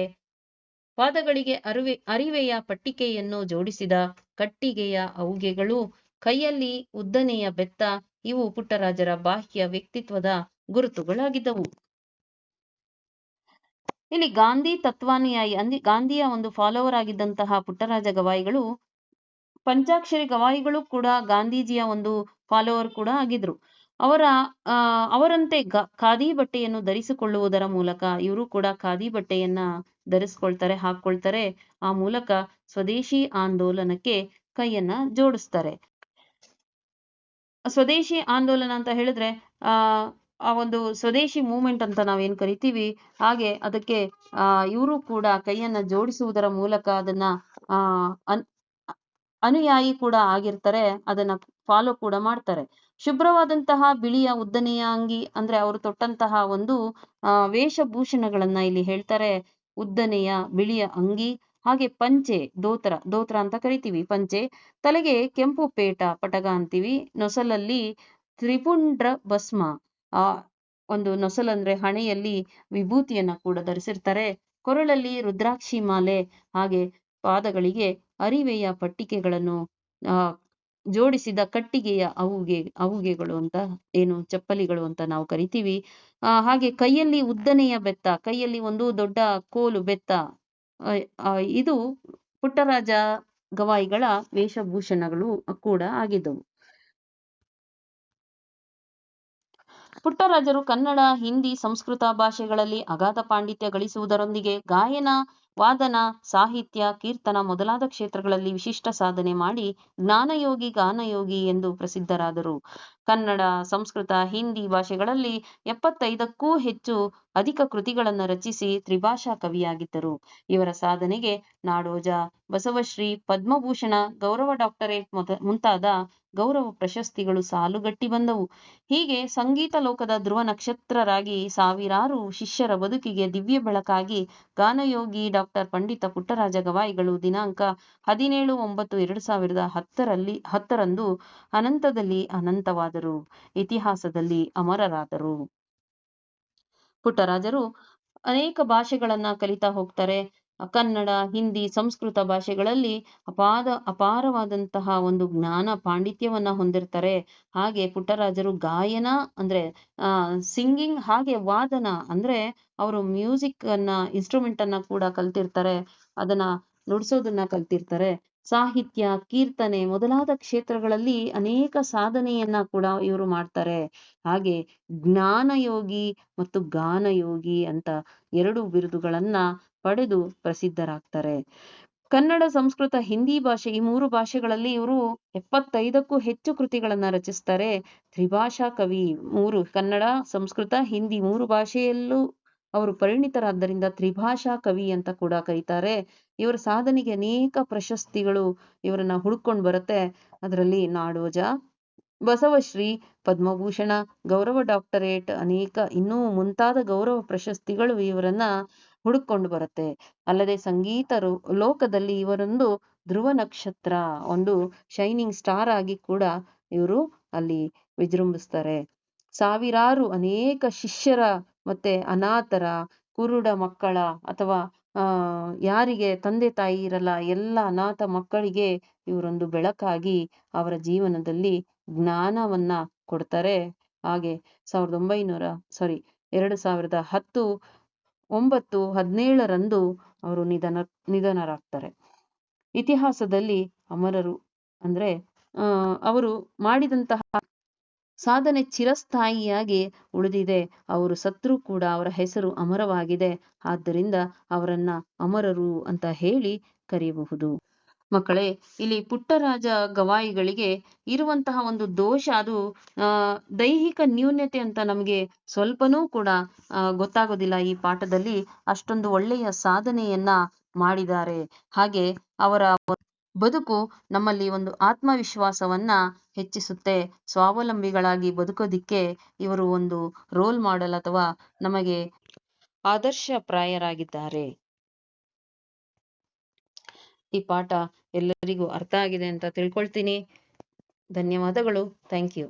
ಪಾದಗಳಿಗೆ ಅರಿವೆ, ಅರಿವೆಯ ಪಟ್ಟಿಕೆಯನ್ನು ಜೋಡಿಸಿದ ಕಟ್ಟಿಗೆಯ ಅವುಗೆಗಳು, ಕೈಯಲ್ಲಿ ಉದ್ದನೆಯ ಬೆತ್ತ, ಇವು ಪುಟ್ಟರಾಜರ ಬಾಹ್ಯ ವ್ಯಕ್ತಿತ್ವದ ಗುರುತುಗಳಾಗಿದ್ದವು. ಇಲ್ಲಿ ಗಾಂಧಿ ತತ್ವಾನುಯಾಯಿ, ಅಂದಿ, ಗಾಂಧಿಯ ಒಂದು ಫಾಲೋವರ್ ಆಗಿದ್ದಂತಹ ಪುಟ್ಟರಾಜ ಗವಾಯಿಗಳು, ಪಂಚಾಕ್ಷರಿ ಗವಾಯಿಗಳು ಕೂಡ ಗಾಂಧೀಜಿಯ ಒಂದು ಫಾಲೋವರ್ ಕೂಡ ಆಗಿದ್ರು. ಅವರ ಅವರಂತೆ ಖಾದಿ ಬಟ್ಟೆಯನ್ನು ಧರಿಸಿಕೊಳ್ಳುವುದರ ಮೂಲಕ ಇವರು ಕೂಡ ಖಾದಿ ಬಟ್ಟೆಯನ್ನ ಧರಿಸ್ಕೊಳ್ತಾರೆ ಹಾಕೊಳ್ತಾರೆ ಆ ಮೂಲಕ ಸ್ವದೇಶಿ ಆಂದೋಲನಕ್ಕೆ ಕೈಯನ್ನ ಜೋಡಿಸ್ತಾರೆ. ಸ್ವದೇಶಿ ಆಂದೋಲನ ಅಂತ ಹೇಳಿದ್ರೆ, ಆ ಆ ಒಂದು ಸ್ವದೇಶಿ ಮೂವ್ಮೆಂಟ್ ಅಂತ ನಾವೇನ್ ಕರಿತೀವಿ? ಹಾಗೆ ಅದಕ್ಕೆ, ಆ, ಇವರು ಕೂಡ ಕೈಯನ್ನ ಜೋಡಿಸುವುದರ ಮೂಲಕ ಅದನ್ನ, ಆ, ಅನ್, ಅನುಯಾಯಿ ಕೂಡ ಆಗಿರ್ತಾರೆ, ಅದನ್ನ ಫಾಲೋ ಕೂಡ ಮಾಡ್ತಾರೆ. ಶುಭ್ರವಾದಂತಹ ಬಿಳಿಯ ಉದ್ದನೆಯ ಅಂಗಿ ಅಂದ್ರೆ ಅವರು ತೊಟ್ಟಂತಹ ಒಂದು ವೇಷಭೂಷಣಗಳನ್ನ ಇಲ್ಲಿ ಹೇಳ್ತಾರೆ. ಉದ್ದನೆಯ ಬಿಳಿಯ ಅಂಗಿ, ಹಾಗೆ ಪಂಚೆ, ದೋತ್ರ ದೋತ್ರ ಅಂತ ಕರಿತೀವಿ. ಪಂಚೆ, ತಲೆಗೆ ಕೆಂಪು ಪೇಟ, ಪಟಗ ಅಂತೀವಿ. ನೊಸಲಲ್ಲಿ ತ್ರಿಪುಂಡ್ರ ಭಸ್ಮ, ಆ, ಒಂದು ನೊಸಲಂದ್ರೆ ಹಣೆಯಲ್ಲಿ ವಿಭೂತಿಯನ್ನ ಕೂಡ ಧರಿಸಿರ್ತಾರೆ. ಕೊರಳಲ್ಲಿ ರುದ್ರಾಕ್ಷಿ ಮಾಲೆ, ಹಾಗೆ ಪಾದಗಳಿಗೆ ಅರಿವೆಯ ಪಟ್ಟಿಕೆಗಳನ್ನು ಜೋಡಿಸಿದ ಕಟ್ಟಿಗೆಯ ಅವುಗೆ, ಅವುಗೆಗಳು ಅಂತ ಏನು ಚಪ್ಪಲಿಗಳು ಅಂತ ನಾವು ಕರಿತೀವಿ. ಹಾಗೆ ಕೈಯಲ್ಲಿ ಉದ್ದನೆಯ ಬೆತ್ತ, ಕೈಯಲ್ಲಿ ಒಂದು ದೊಡ್ಡ ಕೋಲು ಬೆತ್ತ ಇದು ಪುಟ್ಟರಾಜ ಗವಾಯಿಗಳ ವೇಷಭೂಷಣಗಳು ಕೂಡ ಆಗಿದ್ದವು. ಪುಟ್ಟರಾಜರು ಕನ್ನಡ, ಹಿಂದಿ, ಸಂಸ್ಕೃತ ಭಾಷೆಗಳಲ್ಲಿ ಅಗಾಧ ಪಾಂಡಿತ್ಯ ಗಳಿಸುವುದರೊಂದಿಗೆ ಗಾಯನ ವಾದನ ಸಾಹಿತ್ಯ ಕೀರ್ತನ ಮೊದಲಾದ ಕ್ಷೇತ್ರಗಳಲ್ಲಿ ವಿಶಿಷ್ಟ ಸಾಧನೆ ಮಾಡಿ ಜ್ಞಾನಯೋಗಿ ಗಾನಯೋಗಿ ಎಂದು ಪ್ರಸಿದ್ಧರಾದರು. ಕನ್ನಡ, ಸಂಸ್ಕೃತ, ಹಿಂದಿ ಭಾಷೆಗಳಲ್ಲಿ ಎಪ್ಪತ್ತೈದಕ್ಕೂ ಹೆಚ್ಚು ಅಧಿಕ ಕೃತಿಗಳನ್ನು ರಚಿಸಿ ತ್ರಿಭಾಷಾ ಕವಿಯಾಗಿದ್ದರು. ಇವರ ಸಾಧನೆಗೆ ನಾಡೋಜ ಬಸವಶ್ರೀ ಪದ್ಮಭೂಷಣ, ಗೌರವ ಡಾಕ್ಟರೇಟ್ ಮುಂತಾದ ಗೌರವ ಪ್ರಶಸ್ತಿಗಳು ಸಾಲುಗಟ್ಟಿ ಬಂದವು. ಹೀಗೆ ಸಂಗೀತ ಲೋಕದ ಧ್ರುವ ನಕ್ಷತ್ರರಾಗಿ ಸಾವಿರಾರು ಶಿಷ್ಯರ ಬದುಕಿಗೆ ದಿವ್ಯ ಬೆಳಕಾಗಿ ಗಾನಯೋಗಿ ಡಾಕ್ಟರ್ ಪಂಡಿತ ಪುಟ್ಟರಾಜ ಗವಾಯಿಗಳು ದಿನಾಂಕ ಹದಿನೇಳು ಒಂಬತ್ತು ಎರಡು ಸಾವಿರದ ಹತ್ತರಲ್ಲಿ ಹತ್ತರಂದು ಅನಂತದಲ್ಲಿ ಅನಂತವಾದರು. ಇತಿಹಾಸದಲ್ಲಿ ಅಮರರಾದರು. ಪುಟ್ಟರಾಜರು ಅನೇಕ ಭಾಷೆಗಳನ್ನ ಕಲಿತಾ ಹೋಗ್ತಾರೆ. ಕನ್ನಡ, ಹಿಂದಿ, ಸಂಸ್ಕೃತ ಭಾಷೆಗಳಲ್ಲಿ ಅಪಾದ, ಅಪಾರವಾದಂತಹ ಒಂದು ಜ್ಞಾನ ಪಾಂಡಿತ್ಯವನ್ನ ಹೊಂದಿರ್ತಾರೆ. ಹಾಗೆ ಪುಟ್ಟರಾಜರು ಗಾಯನ ಅಂದ್ರೆ, ಆ, ಸಿಂಗಿಂಗ್ ಹಾಗೆ ವಾದನ ಅಂದ್ರೆ, ಅವರು ಮ್ಯೂಸಿಕ್ ಅನ್ನ ಇನ್ಸ್ಟ್ರೂಮೆಂಟ್ ಅನ್ನ ಕೂಡ ಕಲ್ತಿರ್ತಾರೆ. ಅದನ್ನ ನುಡಿಸೋದನ್ನ ಕಲ್ತಿರ್ತಾರೆ. ಸಾಹಿತ್ಯ, ಕೀರ್ತನೆ ಮೊದಲಾದ ಕ್ಷೇತ್ರಗಳಲ್ಲಿ ಅನೇಕ ಸಾಧನೆಯನ್ನ ಕೂಡ ಇವರು ಮಾಡ್ತಾರೆ. ಹಾಗೆ ಜ್ಞಾನಯೋಗಿ ಮತ್ತು ಗಾನಯೋಗಿ ಅಂತ ಎರಡು ಬಿರುದುಗಳನ್ನ ಪಡೆದು ಪ್ರಸಿದ್ಧರಾಗ್ತಾರೆ. ಕನ್ನಡ, ಸಂಸ್ಕೃತ, ಹಿಂದಿ ಭಾಷೆ ಈ ಮೂರು ಭಾಷೆಗಳಲ್ಲಿ ಇವರು ಎಪ್ಪತ್ತೈದಕ್ಕೂ ಹೆಚ್ಚು ಕೃತಿಗಳನ್ನ ರಚಿಸ್ತಾರೆ. ತ್ರಿಭಾಷಾ ಕವಿ ಮೂರು, ಕನ್ನಡ, ಸಂಸ್ಕೃತ, ಹಿಂದಿ ಮೂರು ಭಾಷೆಯಲ್ಲೂ ಅವರು ಪರಿಣಿತರಾದ್ದರಿಂದ ತ್ರಿಭಾಷಾ ಕವಿ ಅಂತ ಕೂಡ ಕರೀತಾರೆ. ಇವರ ಸಾಧನೆಗೆ ಅನೇಕ ಪ್ರಶಸ್ತಿಗಳು ಇವರನ್ನ ಹುಡ್ಕೊಂಡು ಬರುತ್ತೆ. ಅದರಲ್ಲಿ ನಾಡೋಜ, ಬಸವಶ್ರೀ, ಪದ್ಮಭೂಷಣ, ಗೌರವ ಡಾಕ್ಟರೇಟ್, ಅನೇಕ ಇನ್ನೂ ಮುಂತಾದ ಗೌರವ ಪ್ರಶಸ್ತಿಗಳು ಇವರನ್ನ ಹುಡುಕೊಂಡು ಬರುತ್ತೆ. ಅಲ್ಲದೆ ಸಂಗೀತ ಲೋಕದಲ್ಲಿ ಇವರೊಂದು ಧ್ರುವ ನಕ್ಷತ್ರ, ಒಂದು ಶೈನಿಂಗ್ ಸ್ಟಾರ್ ಆಗಿ ಕೂಡ ಇವರು ಅಲ್ಲಿ ವಿಜೃಂಭಿಸ್ತಾರೆ. ಸಾವಿರಾರು ಅನೇಕ ಶಿಷ್ಯರ ಮತ್ತೆ ಅನಾಥರ, ಕುರುಡ ಮಕ್ಕಳ ಅಥವಾ ಯಾರಿಗೆ ತಂದೆ ತಾಯಿ ಇರಲ್ಲ, ಎಲ್ಲ ಅನಾಥ ಮಕ್ಕಳಿಗೆ ಇವರೊಂದು ಬೆಳಕಾಗಿ ಅವರ ಜೀವನದಲ್ಲಿ ಜ್ಞಾನವನ್ನ ಕೊಡ್ತಾರೆ. ಹಾಗೆ ಸಾವಿರದ ಒಂಬೈನೂರ ಸಾರಿ ಎರಡು ಸಾವಿರದ ಹತ್ತು, ಒಂಬತ್ತು, ಹದಿನೇಳರಂದು ಅವರು ನಿಧನ, ನಿಧನರಾಗ್ತಾರೆ. ಇತಿಹಾಸದಲ್ಲಿ ಅಮರರು ಅಂದ್ರೆ ಅವರು ಮಾಡಿದಂತಹ ಸಾಧನೆ ಚಿರಸ್ಥಾಯಿಯಾಗಿ ಉಳಿದಿದೆ. ಅವರು ಸತ್ರು ಕೂಡ ಅವರ ಹೆಸರು ಅಮರವಾಗಿದೆ. ಆದ್ದರಿಂದ ಅವರನ್ನ ಅಮರರು ಅಂತ ಹೇಳಿ ಕರೆಯಬಹುದು. ಮಕ್ಕಳೇ, ಇಲ್ಲಿ ಪುಟ್ಟರಾಜ ಗವಾಯಿಗಳಿಗೆ ಇರುವಂತಹ ಒಂದು ದೋಷ ಅದು ದೈಹಿಕ ನ್ಯೂನ್ಯತೆ ಅಂತ ನಮಗೆ ಸ್ವಲ್ಪನೂ ಕೂಡ ಗೊತ್ತಾಗೋದಿಲ್ಲ. ಈ ಪಾಠದಲ್ಲಿ ಅಷ್ಟೊಂದು ಒಳ್ಳೆಯ ಸಾಧನೆಯನ್ನ ಮಾಡಿದ್ದಾರೆ. ಹಾಗೆ ಅವರ ಬದುಕು ನಮ್ಮಲ್ಲಿ ಒಂದು ಆತ್ಮವಿಶ್ವಾಸವನ್ನ ಹೆಚ್ಚಿಸುತ್ತೆ. ಸ್ವಾವಲಂಬಿಗಳಾಗಿ ಬದುಕೋದಿಕ್ಕೆ ಇವರು ಒಂದು ರೋಲ್ ಮಾಡೆಲ್ ಅಥವಾ ನಮಗೆ ಆದರ್ಶಪ್ರಾಯರಾಗಿದ್ದಾರೆ. ಈ ಪಾಠ ಎಲ್ಲರಿಗೂ ಅರ್ಥ ಆಗಿದೆ ಅಂತ ತಿಳ್ಕೊಳ್ತೀನಿ. ಧನ್ಯವಾದಗಳು. Thank you